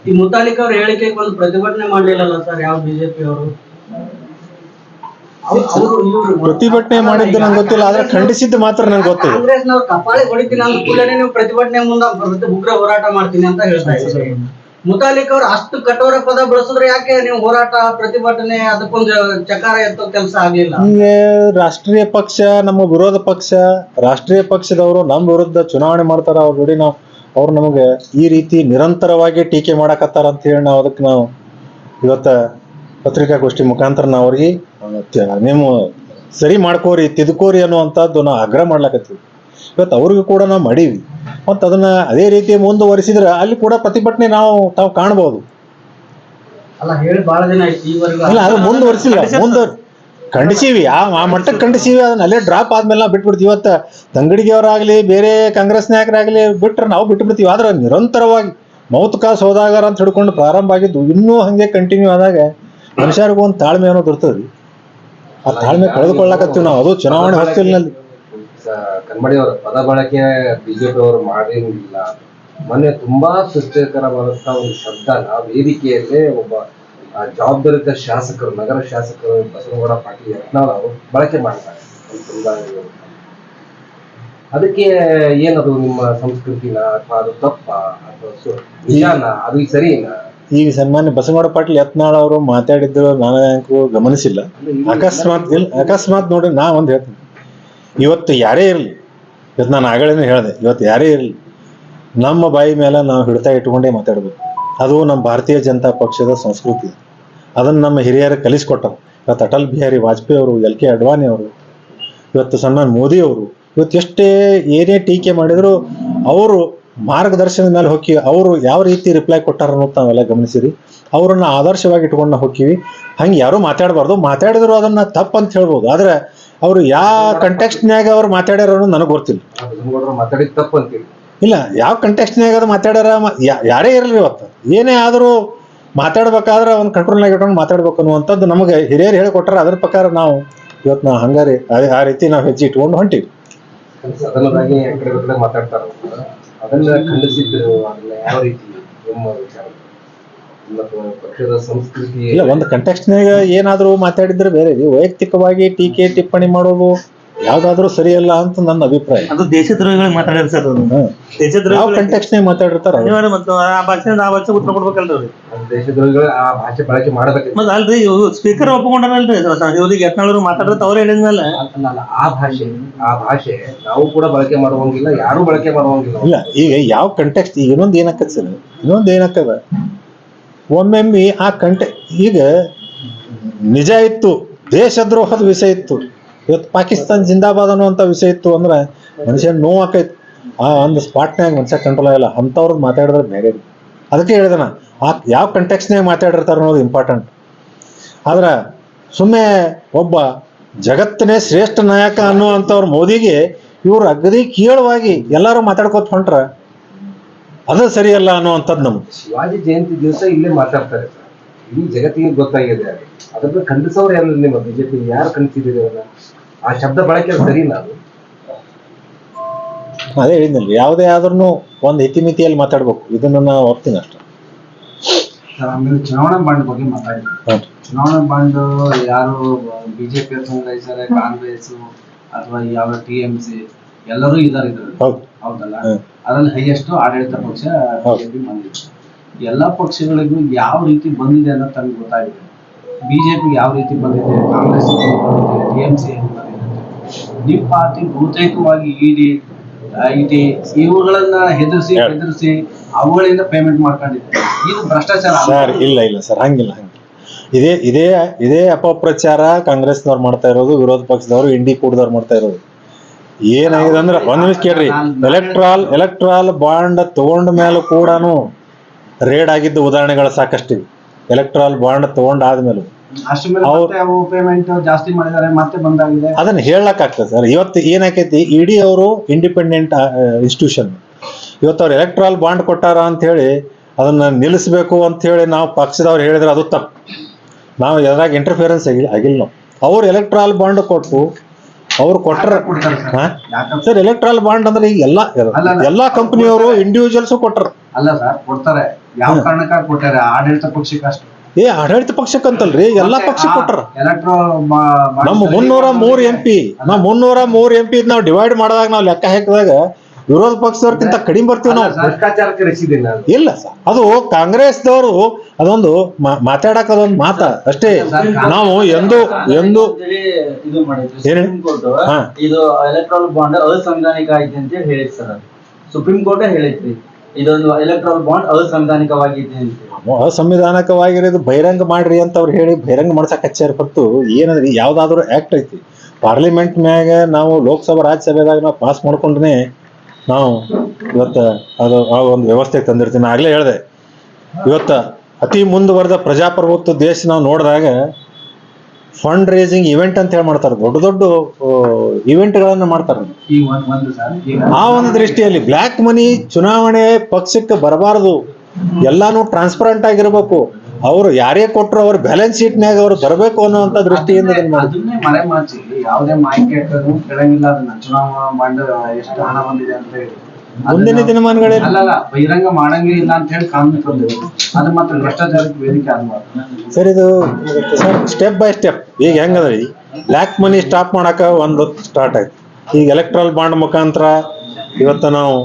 ಈ ಮುತಾಲಿಕ್ ಅವ್ರ ಹೇಳಿಕೆಗೆ ಒಂದು ಪ್ರತಿಭಟನೆ ಮಾಡಲಿಲ್ಲಲ್ಲ ಸರ್ ಯಾವ ಬಿಜೆಪಿ ಅವರು? ಪ್ರತಿಭಟನೆ ಮಾಡಿದ್ದು ನಂಗೆ ಗೊತ್ತಿಲ್ಲ ಆದ್ರೆ ಖಂಡಿಸಿದ್ದು ಮಾತ್ರ ನಂಗೆ ಗೊತ್ತಿದೆ. ಕಾಂಗ್ರೆಸ್ನವ್ರು ಕಪಾಳಿ ಹೊಡಿತೀನಿ ಅಂದ ಕೂಡಲೇ ನೀವು ಪ್ರತಿಭಟನೆ ಮುಂದೆ ಉಗ್ರ ಹೋರಾಟ ಮಾಡ್ತೀನಿ ಅಂತ ಹೇಳ್ತಾ ಇದ್ದೀರಿ. ಮುತಾಲಿಕ್ ಅವ್ರು ಅಷ್ಟು ಕಠೋರ ಪದ ಬಳಸಿದ್ರೆ ಯಾಕೆ ನೀವು ಹೋರಾಟ ಪ್ರತಿಭಟನೆ ಅದಕ್ಕೊಂದು ಚಕಾರ ಎತ್ತೋ ಕೆಲಸ ಆಗ್ಲಿಲ್ಲ? ರಾಷ್ಟ್ರೀಯ ಪಕ್ಷ ನಮ್ಮ ವಿರೋಧ ಪಕ್ಷ ರಾಷ್ಟ್ರೀಯ ಪಕ್ಷದವರು ನಮ್ಮ ವಿರುದ್ಧ ಚುನಾವಣೆ ಮಾಡ್ತಾರ ಅವ್ರ ನೋಡಿ ನಾವು ಅವ್ರು ನಮಗೆ ಈ ರೀತಿ ನಿರಂತರವಾಗಿ ಟೀಕೆ ಮಾಡಕತ್ತಾರ ಅಂತ ಹೇಳಿ ನಾವು ಅದಕ್ಕೆ ನಾವು ಇವತ್ತ ಪತ್ರಿಕಾಗೋಷ್ಠಿ ಮುಖಾಂತರ ನಾವು ಅವ್ರಿಗೆ ನೀವು ಸರಿ ಮಾಡ್ಕೋರಿ ತಿದ್ಕೋರಿ ಅನ್ನುವಂಥದ್ದು ನಾವು ಆಗ್ರಹ ಮಾಡ್ಲಕತ್ತೀವಿ. ಇವತ್ತು ಅವ್ರಿಗೂ ಕೂಡ ನಾವು ಮಾಡೀವಿ. ಮತ್ತು ಅದನ್ನ ಅದೇ ರೀತಿ ಮುಂದುವರಿಸಿದ್ರೆ ಅಲ್ಲಿ ಕೂಡ ಪ್ರತಿಭಟನೆ ನಾವು ತಾವು ಕಾಣ್ಬೋದು. ಅಲ್ಲ ಅದು ಮುಂದುವರಿಸಿಲ್ಲ. ಮುಂದೆ ಖಂಡಿಸೀವಿ. ಆ ಮಟ್ಟಕ್ಕೆ ಖಂಡಿಸೀವಿ. ಅದನ್ನ ಅಲ್ಲೇ ಡ್ರಾಪ್ ಆದ್ಮೇಲೆ ನಾವು ಬಿಟ್ಬಿಡ್ತೀವಿ. ಇವತ್ತು ತಂಗಡಿಗೆಯವರಾಗ್ಲಿ ಬೇರೆ ಕಾಂಗ್ರೆಸ್ ನಾಯಕರಾಗ್ಲಿ ಬಿಟ್ರೆ ನಾವು ಬಿಟ್ಬಿಡ್ತೀವಿ. ಆದ್ರೆ ನಿರಂತರವಾಗಿ ಮೌತ್ ಸೋದಾಗಾರ ಅಂತ ಹಿಡ್ಕೊಂಡು ಪ್ರಾರಂಭ ಆಗಿದ್ದು ಇನ್ನೂ ಹಂಗೆ ಕಂಟಿನ್ಯೂ ಆದಾಗ ಮನುಷ್ಯರಿಗೂ ಒಂದು ತಾಳ್ಮೆ ಅನ್ನೋದು ಇರ್ತದೆ. ಆ ತಾಳ್ಮೆ ಕಳೆದುಕೊಳ್ಳಕತ್ತೀವಿ ನಾವು. ಅದು ಚುನಾವಣೆ ಹೊತ್ತಿಲಿನಲ್ಲಿ ಕನ್ಮಡಿ ಅವರ ಪದ ಬಳಕೆ ಬಿಜೆಪಿ ಅವರು ಮಾಡಿರಲಿಲ್ಲ. ಮೊನ್ನೆ ತುಂಬಾ ಸುಸ್ಥಿರಕರವಾದಂತಹ ಒಂದು ಶಬ್ದನ ವೇದಿಕೆಯಲ್ಲೇ ಒಬ್ಬ ಆ, ಜವಾಬ್ದಾರಿತ ಶಾಸಕರು ನಗರ ಶಾಸಕರು ಬಸವನಗೌಡ ಪಾಟೀಲ್ ಯತ್ನಾಳ್ ಅವರು ಬಳಕೆ ಮಾಡ್ತಾರೆ ಅದಕ್ಕೆ ಏನದು ನಿಮ್ಮ ಸಂಸ್ಕೃತಿನ ಅಥವಾ ಅದು ತಪ್ಪ ಅಥವಾ ಅದು ಸರಿನಾ? ಈಗ ಸನ್ಮಾನ್ಯ ಬಸವನಗೌಡ ಪಾಟೀಲ್ ಯತ್ನಾಳ್ ಅವರು ಮಾತಾಡಿದ್ದು ನಾನು ಗಮನಿಸಿಲ್ಲ. ಅಕಸ್ಮಾತ್ ಅಕಸ್ಮಾತ್ ನೋಡಿ ನಾ ಒಂದು ಹೇಳ್ತೀನಿ. ಇವತ್ತು ಯಾರೇ ಇರಲಿ, ಇವತ್ತು ನಾನು ಆಗಳೇನು ಹೇಳಿದೆ, ಇವತ್ತು ಯಾರೇ ಇರಲಿ, ನಮ್ಮ ಬಾಯಿ ಮೇಲೆ ನಾವು ಹಿಡಿತ ಇಟ್ಕೊಂಡೇ ಮಾತಾಡ್ಬೇಕು. ಅದು ನಮ್ಮ ಭಾರತೀಯ ಜನತಾ ಪಕ್ಷದ ಸಂಸ್ಕೃತಿ. ಅದನ್ನು ನಮ್ಮ ಹಿರಿಯರು ಕಲಿಸ್ಕೊಟ್ಟರು ಇವತ್ತು ಅಟಲ್ ಬಿಹಾರಿ ವಾಜಪೇಯಿ ಅವರು, ಎಲ್ ಕೆ ಅಡ್ವಾಣಿ ಅವರು, ಇವತ್ತು ಸನ್ಮಾನ್ ಮೋದಿ ಅವರು, ಇವತ್ತು ಎಷ್ಟೇ ಏನೇ ಟೀಕೆ ಮಾಡಿದ್ರು, ಅವರು ಮಾರ್ಗದರ್ಶನದ ಮೇಲೆ ಹೋಗಿ ಅವರು ಯಾವ ರೀತಿ ರಿಪ್ಲೈ ಕೊಟ್ಟಾರ ಅನ್ನೋದು ನಾವೆಲ್ಲ ಗಮನಿಸಿರಿ. ಅವರನ್ನ ಆದರ್ಶವಾಗಿ ಇಟ್ಕೊಂಡು ನಾವು ಹೋಗ್ತೀವಿ. ಹಂಗೆ ಯಾರೂ ಮಾತಾಡಬಾರ್ದು. ಮಾತಾಡಿದ್ರು ಅದನ್ನ ತಪ್ಪಂತ ಹೇಳ್ಬೋದು. ಆದ್ರೆ ಅವರು ಯಾವ ಕಂಟೆಕ್ಸ್ಟ್ನ್ಯಾಗ ಅವ್ರು ಮಾತಾಡ್ಯಾರ ಅನ್ನೋದು ನನಗೆ ಗೊತ್ತಿಲ್ಲ. ಮಾತಾಡಿದ ತಪ್ಪು ಅಂತೀವಿ ಇಲ್ಲ, ಯಾವ ಕಂಟೆಕ್ಸ್ಟ್ನ್ಯಾಗ ಅದು ಮಾತಾಡ್ಯಾರ ಯಾರೇ ಇರಲಿ ಇವತ್ತು. ಏನೇ ಆದರೂ ಮಾತಾಡ್ಬೇಕಾದ್ರೆ ಒಂದು ಕಂಟ್ರೋಲ್ನಾಗ ಇಟ್ಕೊಂಡು ಮಾತಾಡ್ಬೇಕು ಅನ್ನುವಂಥದ್ದು ನಮಗೆ ಹಿರಿಯರು ಹೇಳಿಕೊಟ್ಟಾರ. ಅದ್ರ ಪ್ರಕಾರ ನಾವು ಇವತ್ತು ನಾವು ಹಂಗಾರಿ ಅದೇ ಆ ರೀತಿ ನಾವು ಹೆಜ್ಜೆ ಇಟ್ಕೊಂಡು ಹೊಂಟಿವಿ. ಮಾತಾಡ್ತಾರ ಅದನ್ನ ಖಂಡಿಸಿದ್ರು ಅದನ್ನ ಯಾವ ರೀತಿ ಸಂಸ್ಕೃತಿ ಇಲ್ಲ, ಒಂದು ಕಂಟೆಕ್ಸ್ಟ್ನಾಗ ಏನಾದರೂ ಮಾತಾಡಿದ್ರೆ ಬೇರೆ. ವೈಯಕ್ತಿಕವಾಗಿ ಟೀಕೆ ಟಿಪ್ಪಣಿ ಮಾಡೋದು ಯಾವ್ದಾದ್ರೂ ಸರಿಯಲ್ಲ ಅಂತ ನನ್ನ ಅಭಿಪ್ರಾಯ. ಅದು ದೇಶದ್ರೋಹಿಗಳು ಮಾತಾಡ್ಯಾರ ಸರ್. ಯಾವ ದೇಶದ್ರೋಹಿಗಳು ಕಂಟೆಕ್ಸ್ಟ್ನಾಗ ಮಾತಾಡಿರ್ತಾರ ಅವ್ರು. ಅನಿವಾರ್ಯ ಮತ್ತು ಆ ಭಾಷೆ ಆ ಭಾಷೆ ಉತ್ತರ ಕೊಡ್ಬೇಕಲ್ರಿ ದೇಶದ್ರೋಹಿಗಳು ಆ ಭಾಷೆ ಬಳಕೆ ಮಾಡಬೇಕು. ಮತ್ತೆ ಅಲ್ರಿ ಇವು ಸ್ಪೀಕರ್ ಒಪ್ಕೊಂಡಾರಲ್ರಿ ಇವ್ರಿಗೆ ಯತ್ನಾಳರು ಮಾತಾಡಿದ್ರೆ ಅವ್ರು ಹೇಳಿದ್ಮೇಲೆ ಅಲ್ಲ ಅಲ್ಲ ಆ ಭಾಷೆ ಆ ಭಾಷೆ ನಾವು ಕೂಡ ಬಳಕೆ ಮಾಡುವಂಗಿಲ್ಲ ಯಾರು ಬಳಕೆ ಮಾಡುವಂಗಿಲ್ಲ. ಇಲ್ಲ ಈಗ ಯಾವ ಕಂಟೆಕ್ಸ್ಟ್ ಈಗ ಇನ್ನೊಂದು ಏನಕ್ಕದ ಸರ್? ಇನ್ನೊಂದು ಏನಕ್ಕದ ಒಮ್ಮೊಮ್ಮೆ ಆ ಕಂಟೆ ಈಗ ನಿಜ ಇತ್ತು ದೇಶದ್ರೋಹದ ವಿಷಯ ಇತ್ತು. ಇವತ್ತು ಪಾಕಿಸ್ತಾನ ಜಿಂದಾಬಾದ್ ಅನ್ನುವಂಥ ವಿಷಯ ಇತ್ತು ಅಂದ್ರೆ ಮನುಷ್ಯನ ನೋವು ಆಕೈತಿ. ಆ ಒಂದು ಸ್ಪಾಟ್ನಾಗ ಮನುಷ್ಯ ಕಂಟ್ರೋಲ್ ಆಗಿಲ್ಲ. ಅಂಥವ್ರದ್ದು ಮಾತಾಡಿದ್ರೆ ಬೇರೆ ಅದಕ್ಕೆ ಹೇಳಿದೆ ನಾ ಆ ಯಾವ ಕಂಟೆಕ್ಸ್ನಾಗ ಮಾತಾಡಿರ್ತಾರ ಅನ್ನೋದು ಇಂಪಾರ್ಟೆಂಟ್ ಆದ್ರೆ ಸುಮ್ಮನೆ ಒಬ್ಬ ಜಗತ್ತನೇ ಶ್ರೇಷ್ಠ ನಾಯಕ ಅನ್ನುವಂಥವ್ರ ಮೋದಿಗೆ ಇವ್ರು ಅಗದಿ ಕೀಳವಾಗಿ ಎಲ್ಲರೂ ಮಾತಾಡ್ಕೋತ ಹೊಂಟ್ರ ಅದು ಸರಿಯಲ್ಲ ಅನ್ನುವಂಥದ್ದು ನಮ್ಗೆ. ಶಿವಾಜಿ ಜಯಂತಿ ದಿವಸ ಇಲ್ಲೇ ಮಾತಾಡ್ತಾರೆ. ಇಡೀ ಜಗತ್ತಿಗೆ ಗೊತ್ತಾಗಿದೆ. ಅದನ್ನ ಖಂಡಿಸೋರು ಯಾರು ನಿಮ್ಮ ಬಿಜೆಪಿ ಯಾರು ಖಂಡಿಸಿದ್ದೀರಿ ಅವನ್ನ ಆ ಶಬ್ದ ಬಳಕೆ ಸರಿ ಇಲ್ಲ ಅದು. ಅದೇ ಹೇಳಿದ್ನಲ್ಲ ಯಾವುದೇ ಆದ್ರೂ ಒಂದು ಇತಿಮಿತಿಯಲ್ಲಿ ಮಾತಾಡ್ಬೇಕು. ಇದನ್ನ ನಾವು ಒಪ್ತೀನಿ ಅಷ್ಟೇ. ಸರ್ ಆಮೇಲೆ ಚುನಾವಣಾ ಬಾಂಡ್ ಬಗ್ಗೆ ಮಾತಾಡಿದ್ರು ಚುನಾವಣಾ ಬಾಂಡ್ ಯಾರು ಬಿಜೆಪಿ ಸಂಗ್ರಹಿಸಿದ್ದಾರೆ ಕಾಂಗ್ರೆಸ್ ಅಥವಾ ಯಾವ ಟಿ ಎಂ ಸಿ ಎಲ್ಲರೂ ಇದಾರೆ ಇದ್ರಲ್ಲಿ. ಹೌದಲ್ಲ. ಅದ್ರಲ್ಲಿ ಹೈಯೆಸ್ಟ್ ಆಡಳಿತ ಪಕ್ಷ. ಬಿಜೆಪಿ ಬಂದಿದೆ. ಎಲ್ಲಾ ಪಕ್ಷಗಳಿಗೂ ಯಾವ ರೀತಿ ಬಂದಿದೆ ಅನ್ನೋದು ತನಗೆ ಗೊತ್ತಾಗಿದೆ. ಬಿಜೆಪಿ ಯಾವ ರೀತಿ ಬಂದಿದೆ ಕಾಂಗ್ರೆಸ್ ಟಿ ಎಂ ಸಿ ನಿಮ್ಮ ಪಾರ್ಟಿ ಬಹುತೇಕವಾಗಿ ಇಡಿ ಐಟಿ ಇವುಗಳನ್ನ ಹೆದರ್ಸಿ ಹೆದರಿಸಿ ಹೆದರ್ಸಿ ಅವುಗಳಿಂದ ಪೇಮೆಂಟ್ ಮಾಡ್ಕೊಂಡಿದ್ದಾರೆ. ಇದು ಭ್ರಷ್ಟಾಚಾರ ಸರ್ ಇಲ್ಲ ಇಲ್ಲ ಸರ್ ಹಂಗಿಲ್ಲ ಹಂಗಿಲ್ಲ. ಇದೇ ಇದೇ ಇದೇ ಅಪಪ್ರಚಾರ ಕಾಂಗ್ರೆಸ್ನವ್ರು ಮಾಡ್ತಾ ಇರೋದು ವಿರೋಧ ಪಕ್ಷದವರು ಇಂಡಿ ಕೂಡದವ್ರು ಮಾಡ್ತಾ ಇರೋದು. ಏನಾಗಿದೆ ಅಂದ್ರೆ ಒಂದ್ ನಿಮಿಷ ಕೇಳ್ರಿ. ಎಲೆಕ್ಟ್ರಾಲ್ ಎಲೆಕ್ಟ್ರಾಲ್ ಬಾಂಡ್ ತಗೊಂಡ ಮೇಲೂ ಕೂಡ ರೇಡ್ ಆಗಿದ್ದ ಉದಾಹರಣೆಗಳು ಸಾಕಷ್ಟಿವೆ. Electoral bond ತಗೊಂಡಾದ್ಮೇಲೂ. ಪೇಮೆಂಟ್ ಜಾಸ್ತಿ ಮಾಡಿದ್ದಾರೆ ಮತ್ತೆ ಬಂದಾಗಿದೆ. ಅದನ್ನ ಹೇಳಕ್ ಆಗ್ತದೆ ಸರ್. ಇವತ್ತು ಏನಾಕೈತಿ ಇಡಿ ಅವರು ಇಂಡಿಪೆಂಡೆಂಟ್ ಇನ್ಸ್ಟಿಟ್ಯೂಷನ್ ಇವತ್ತು ಅವ್ರು ಎಲೆಕ್ಟ್ರಾಲ್ ಬಾಂಡ್ ಕೊಟ್ಟಾರ ಅಂತ ಹೇಳಿ ಅದನ್ನ ನಿಲ್ಲಿಸಬೇಕು ಅಂತ ಹೇಳಿ ನಾವು ಪಕ್ಷದವ್ರು ಹೇಳಿದ್ರೆ ಅದು ತಪ್ಪು. ನಾವು ಎದ್ರಾಗ ಇಂಟರ್ಫಿಯರೆನ್ಸ್ ಆಗಿಲ್ಲ ಆಗಿಲ್ಲ ನಾವು. ಅವ್ರು ಎಲೆಕ್ಟ್ರಾಲ್ ಬಾಂಡ್ ಕೊಟ್ಟು ಅವ್ರು ಕೊಡ್ತಾರೆ ಸರ್? ಎಲೆಕ್ಟ್ರಾಲ್ ಬಾಂಡ್ ಅಂದ್ರೆ ಈಗ ಎಲ್ಲಾ. ಎಲ್ಲಾ ಕಂಪನಿಯವರು ಇಂಡಿವಿಜುವಲ್ಸ್ ಕೊಟ್ಟರು ಅಲ್ಲ ಸರ್ ಕೊಡ್ತಾರೆ. ಯಾವ ಕಾರಣಕ್ಕಾಗಿ ಕೊಟ್ಟಾರೆ? ಆಡಳಿತ ಪಕ್ಷಕ್ಕೆ ಅಷ್ಟೇ ಏ ಆಡಳಿತ ಪಕ್ಷಕ್ಕಂತಲ್ರಿ ಎಲ್ಲಾ ಪಕ್ಷಕ್ಕೆ ಕೊಟ್ರ. ನಮ್ಮ ಮುನ್ನೂರ ಮೂರ್ ಎಂ ಪಿ ನಾವು ಮುನ್ನೂರ ಮೂರ್ ಎಂ ಪಿ ನಾವು ಡಿವೈಡ್ ಮಾಡಿದಾಗ ನಾವು ಲೆಕ್ಕ ಹಾಕಿದಾಗ ವಿರೋಧ ಪಕ್ಷದವ್ರಕ್ಕಿಂತ ಕಡಿಮೆ ಬರ್ತೀವಿ ನಾವು. ಇಲ್ಲ ಸರ್ ಅದು ಕಾಂಗ್ರೆಸ್ದವರು ಅದೊಂದು ಮಾತಾಡಕ್ ಅದೊಂದು ಮಾತ ಅಷ್ಟೇ. ನಾವು ಎಂದು ಎಂದು ಇದು ಬಾಂಡ್ ಅಸಂವಿಧಾನಿಕ ಐತೆ ಅಂತ ಹೇಳಿ ಸರ್ ಸುಪ್ರೀಂ ಕೋರ್ಟ್ ಹೇಳಿದ್ರಿ. ಇದೊಂದು ಎಲೆಕ್ಟ್ರಾಲ್ ಬಾಂಡ್ ಅಸಂವಿಧಾನಿಕವಾಗಿದೆ. ಅಸಂವಿಧಾನಿಕವಾಗಿರೋದು ಬಹಿರಂಗ ಮಾಡ್ರಿ ಅಂತ ಅವ್ರು ಹೇಳಿ ಬಹಿರಂಗ ಮಾಡ್ಸಕ್ ಹಚ್ಚಾರ ಹೊರತು ಏನಂದ್ರೆ ಯಾವ್ದಾದ್ರು ಆಕ್ಟ್ ಐತಿ. ಪಾರ್ಲಿಮೆಂಟ್ ಮ್ಯಾಗ ನಾವು ಲೋಕಸಭಾ, ರಾಜ್ಯಸಭೆದಾಗ ನಾವು ಪಾಸ್ ಮಾಡ್ಕೊಂಡ್ರೆ ನಾವು ಇವತ್ತ ಅದು, ಆ ಒಂದು ವ್ಯವಸ್ಥೆಗೆ ತಂದಿರ್ತೀನಿ. ಆಗ್ಲೇ ಹೇಳ್ದೆ. ಇವತ್ತ ಅತಿ ಮುಂದುವರೆದ ಪ್ರಜಾಪ್ರಭುತ್ವ ದೇಶ ನಾವು ನೋಡಿದಾಗ ಫಂಡ್ ರೇಸಿಂಗ್ ಇವೆಂಟ್ ಅಂತ ಹೇಳಿ ಮಾಡ್ತಾರೆ. ದೊಡ್ಡ ದೊಡ್ಡ ಇವೆಂಟ್ಗಳನ್ನ ಮಾಡ್ತಾರೆ. ಆ ಒಂದು ದೃಷ್ಟಿಯಲ್ಲಿ ಬ್ಲ್ಯಾಕ್ ಮನಿ ಚುನಾವಣೆ ಪಕ್ಷಕ್ಕೆ ಬರಬಾರದು. ಎಲ್ಲಾನು ಟ್ರಾನ್ಸ್ಪರೆಂಟ್ ಆಗಿರ್ಬೇಕು. ಅವರು ಯಾರೇ ಕೊಟ್ಟರು ಅವ್ರ ಬ್ಯಾಲೆನ್ಸ್ ಶೀಟ್ನ್ಯಾಗ ಅವ್ರು ಬರಬೇಕು ಅನ್ನುವಂತ ದೃಷ್ಟಿಯಿಂದ ಯಾವುದೇ ಮಾಹಿತಿ ಚುನಾವಣಾ ಎಷ್ಟು ಹಣ ಬಂದಿದೆ ಅಂತ ಹೇಳಿ. ಮುಂದಿನ ದಿನಮಾನಗಳೇ ದಿನಮಾನಗಳಲ್ಲಿ ಅಲ್ಲಲ್ಲ ಬಹಿರಂಗ ಮಾಡಂಗಿಲ್ಲ ಇಲ್ಲ ಅಂತ ಹೇಳಿ ಕಾನೂನು ತಂದಿದೆ. ಅದು ಮಾತ್ರ ಭ್ರಷ್ಟಾಚಾರಕ್ಕೆ ವೇದಿಕೆ ಆಗಬಾರ್ದು. ಸರ್ ಇದು ಸ್ಟೆಪ್ ಬೈ ಸ್ಟೆಪ್ ಈಗ ಹೆಂಗದ್ರಿ ಲ್ಯಾಕ್ ಮನಿ ಸ್ಟಾಪ್ ಮಾಡಕ ಒಂದು ಸ್ಟಾರ್ಟ್ ಆಯ್ತು. ಈಗ ಎಲೆಕ್ಟ್ರಲ್ ಬಾಂಡ್ ಮುಖಾಂತರ ಇವತ್ತು ನಾವು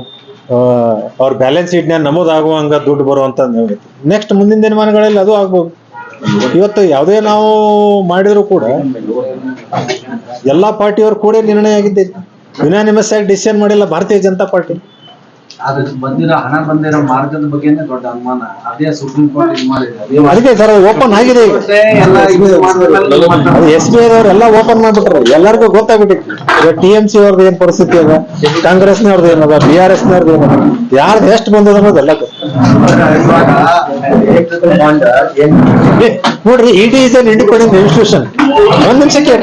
ಅವ್ರ ಬ್ಯಾಲೆನ್ಸ್ ಶೀಟ್ನ್ಯಾಗ ನಮೂದಾಗುವಂಗ ದುಡ್ಡು ಬರುವಂತ ನೆಕ್ಸ್ಟ್ ಮುಂದಿನ ದಿನಮಾನಗಳಲ್ಲಿ ಅದು ಆಗ್ಬೋದು. ಇವತ್ತು ಯಾವುದೇ ನಾವು ಮಾಡಿದ್ರು ಕೂಡ ಎಲ್ಲಾ ಪಾರ್ಟಿಯವರು ಕೂಡ ನಿರ್ಣಯ ಆಗಿದ್ದೆ ಯುನಾನಿಮಸ್ ಆಗಿ ಡಿಸಿಷನ್ ಮಾಡಿಲ್ಲ ಭಾರತೀಯ ಜನತಾ ಪಾರ್ಟಿ. ಅದಕ್ಕೆ ಬಂದಿರೋ ಹಣ ಬಂದಿರೋ ಮಾರ್ಗದ ಬಗ್ಗೆನೇ ದೊಡ್ಡ ಅನುಮಾನ. ಅದೇ ಸುಪ್ರೀಂ ಕೋರ್ಟ್ ಇದು ಮಾಡಿದೆ. ಅದೇ ಅದಕ್ಕೆ ಸರ್ ಓಪನ್ ಆಗಿದೆ. ಎಸ್ ಬಿ ಐದವ್ರು ಎಲ್ಲ ಓಪನ್ ಮಾಡ್ಬಿಟ್ರು. ಎಲ್ಲರಿಗೂ ಗೊತ್ತಾಗ್ಬಿಟ್ಟಿತ್ತು. ಟಿ ಎಂ ಸಿ ಅವ್ರದ್ದು ಏನ್ ಪರಿಸ್ಥಿತಿ ಅದ? ಕಾಂಗ್ರೆಸ್ನವ್ರದ್ದು ಏನದ? ಬಿ ಆರ್ ಎಸ್ ನವ್ರದ್ದು ಏನದ? ಯಾರ್ದು ಎಷ್ಟು ಬಂದದ ಅನ್ನೋದು ಎಲ್ಲ ನೋಡ್ರಿ ED is an independent institution ಒಂದ್ ನಿಮಿಷಕ್ಕೆ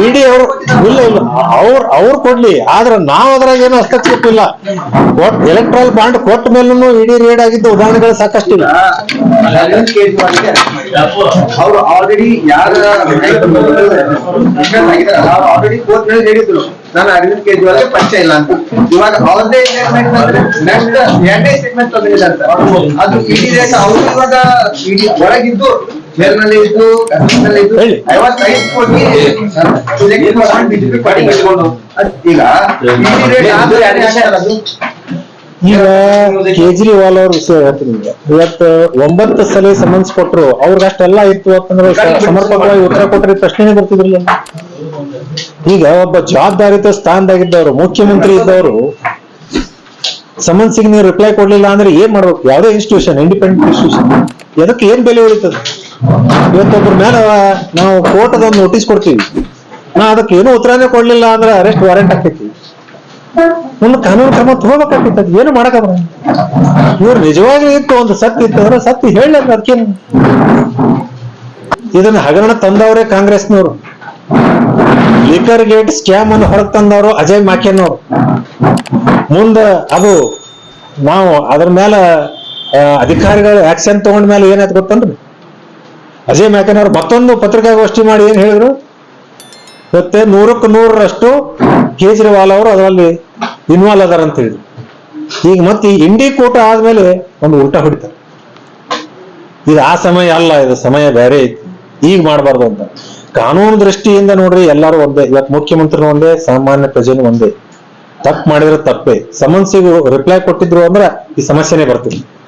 ಇಡಿ ಅವರು ಇಲ್ಲ ಇಲ್ಲ. ಅವ್ರ ಅವ್ರು ಕೊಡ್ಲಿ. ಆದ್ರೆ ನಾವು ಅದ್ರಾಗ ಏನು ಹಸ್ತಕ್ಷೇಪ ಇಲ್ಲ. ಎಲೆಕ್ಟ್ರಲ್ ಬಾಂಡ್ ಕೊಟ್ಟ ಮೇಲೂ ಇಡಿ ರೇಡ್ ಆಗಿದ್ದ ಉದಾಹರಣೆಗಳು ಸಾಕಷ್ಟಿಲ್ಲ ಅವ್ರು ಆಲ್ರೆಡಿ ಯಾರ ಅವ್ರು ಆಲ್ರೆಡಿ ಕೋರ್ಟ್ನಲ್ಲಿ ಹೇಳಿದ್ರು ನಾನು ಅರವಿಂದ್ ಕೇಜ್ರಿವಾಲ್ ಪರಿಚಯ ಇಲ್ಲ ಅಂತ. ಇವಾಗ ಅವ್ರದೇ ಸ್ಟೇಟ್ಮೆಂಟ್ ಅಂದ್ರೆ ನೆಕ್ಸ್ಟ್ ಎರಡನೇ ಸ್ಟೇಟ್ಮೆಂಟ್ ತಂದಿದ್ದಾರೆ ಸರ್ ಅದು ಇಡಿ ರೇಟ್ ಅವ್ರು ಇವಾಗ ಇಡಿ ಒಳಗಿದ್ದು ಜೈಲ್ನಲ್ಲಿ ಇದ್ದು ಕರ್ನಾಟಕದಲ್ಲಿ ಇದ್ದು ಐವತ್ತೈದು ಕೋಟಿ select ಮಾಡಿ ಬಿಜೆಪಿ ಪಾರ್ಟಿ ಕಟ್ಕೊಂಡು ಅದ್ ಈಗ ಕೇಜ್ರಿವಾಲ್ ಅವ್ರ ವಿಷಯ ಹೇಳ್ತೀನಿ ನಿಮ್ಗೆ. ಇವತ್ತು ಒಂಬತ್ತು ಸಲ ಸಮನ್ಸ್ ಕೊಟ್ರು ಅವ್ರಿಗೆ ಅಷ್ಟೆಲ್ಲ ಇತ್ತು ಅಂತಂದ್ರೆ ಸಮರ್ಪಕವಾಗಿ ಉತ್ತರ ಕೊಟ್ರೆ ಪ್ರಶ್ನೆನೇ ಬರ್ತಿದ್ರಲ್ಲ. ಈಗ ಒಬ್ಬ ಜವಾಬ್ದಾರಿತ ಸ್ಥಾನದಾಗಿದ್ದವರು ಮುಖ್ಯಮಂತ್ರಿ ಇದ್ದವರು ಸಮನ್ಸಿಗೆ ನೀವು ರಿಪ್ಲೈ ಕೊಡ್ಲಿಲ್ಲ ಅಂದ್ರೆ ಏನ್ ಮಾಡ್ಬೇಕು? ಯಾವುದೇ ಇನ್ಸ್ಟಿಟ್ಯೂಷನ್ ಇಂಡಿಪೆಂಡೆಂಟ್ ಇನ್ಸ್ಟಿಟ್ಯೂಷನ್ ಅದಕ್ಕೆ ಏನ್ ಬೆಲೆ ಉಳಿತದೆ ಇವತ್ತೊಬ್ಬರ ಮೇಲೆ ನಾವು ಕೋರ್ಟ್ ಒಂದು ನೋಟಿಸ್ ಕೊಡ್ತೀವಿ. ನಾ ಅದಕ್ಕೆ ಏನು ಉತ್ತರನೇ ಕೊಡ್ಲಿಲ್ಲ ಅಂದ್ರೆ ಅರೆಸ್ಟ್ ವಾರೆಂಟ್ ಆಗ್ತೈತಿ ಒಂದು ಕಾನೂನು ಕ್ರಮ ತಗೋಬೇಕಾಗ್ತೈತೆ ಅದು ಏನು ಮಾಡಕ ಇವ್ರು ನಿಜವಾಗಿ ಇತ್ತು, ಒಂದು ಸತ್ಯ ಇತ್ತು ಅಂದ್ರೆ ಸತ್ಯ ಹೇಳಲ್ಲ ಅದಕ್ಕೇನು ಇದನ್ನ ಹಗರಣ ತಂದವರೇ ಕಾಂಗ್ರೆಸ್ನವರು. ಲಿಕರ್ ಗೇಟ್ ಸ್ಕ್ಯಾಮ್ ಅನ್ನು ಹೊರಗೆ ತಂದವರು ಅಜಯ್ ಮಾಕೆನವರು ಮುಂದ ಅದು ನಾವು ಅದ್ರ ಮೇಲೆ ಅಧಿಕಾರಿಗಳು ಆಕ್ಷನ್ ತಗೊಂಡ ಮೇಲೆ ಏನಾಯ್ತು ಗೊತ್ತಂದ್ರಿ ಅಜಯ್ ಮಾಕೆನವರು ಮತ್ತೊಂದು ಪತ್ರಿಕಾಗೋಷ್ಠಿ ಮಾಡಿ ಏನ್ ಹೇಳಿದ್ರು? ಮತ್ತೆ ನೂರಕ್ಕೆ ನೂರರಷ್ಟು ಕೇಜ್ರಿವಾಲ್ ಅವರು ಅದರಲ್ಲಿ ಇನ್ವಾಲ್ವ್ ಅದಾರ ಅಂತ ಹೇಳಿದ್ರು. ಈಗ ಮತ್ತೆ ಈ ಇಂಡಿ ಕೂಟ ಆದ್ಮೇಲೆ ಒಂದು ಉಲ್ಟಾ ಹೊಡಿತಾರೆ. ಇದು ಆ ಸಮಯ ಅಲ್ಲ, ಇದು ಸಮಯ ಬೇರೆ ಐತಿ. ಈಗ ಮಾಡಬಾರ್ದು ಅಂತ. ಕಾನೂನು ದೃಷ್ಟಿಯಿಂದ ನೋಡ್ರಿ ಎಲ್ಲರೂ ಒಂದೇ ಇವತ್ತು ಮುಖ್ಯಮಂತ್ರಿನೂ ಒಂದೇ, ಸಾಮಾನ್ಯ ಪ್ರಜೆನೂ ಒಂದೇ. ತಪ್ಪು ಮಾಡಿದ್ರೆ ತಪ್ಪೇ. ಸಮನ್ಸಿಗೂ ರಿಪ್ಲೈ ಕೊಟ್ಟಿದ್ರು ಅಂದ್ರೆ ಈ ಸಮಸ್ಯೆನೇ ಬರ್ತಿತ್ತು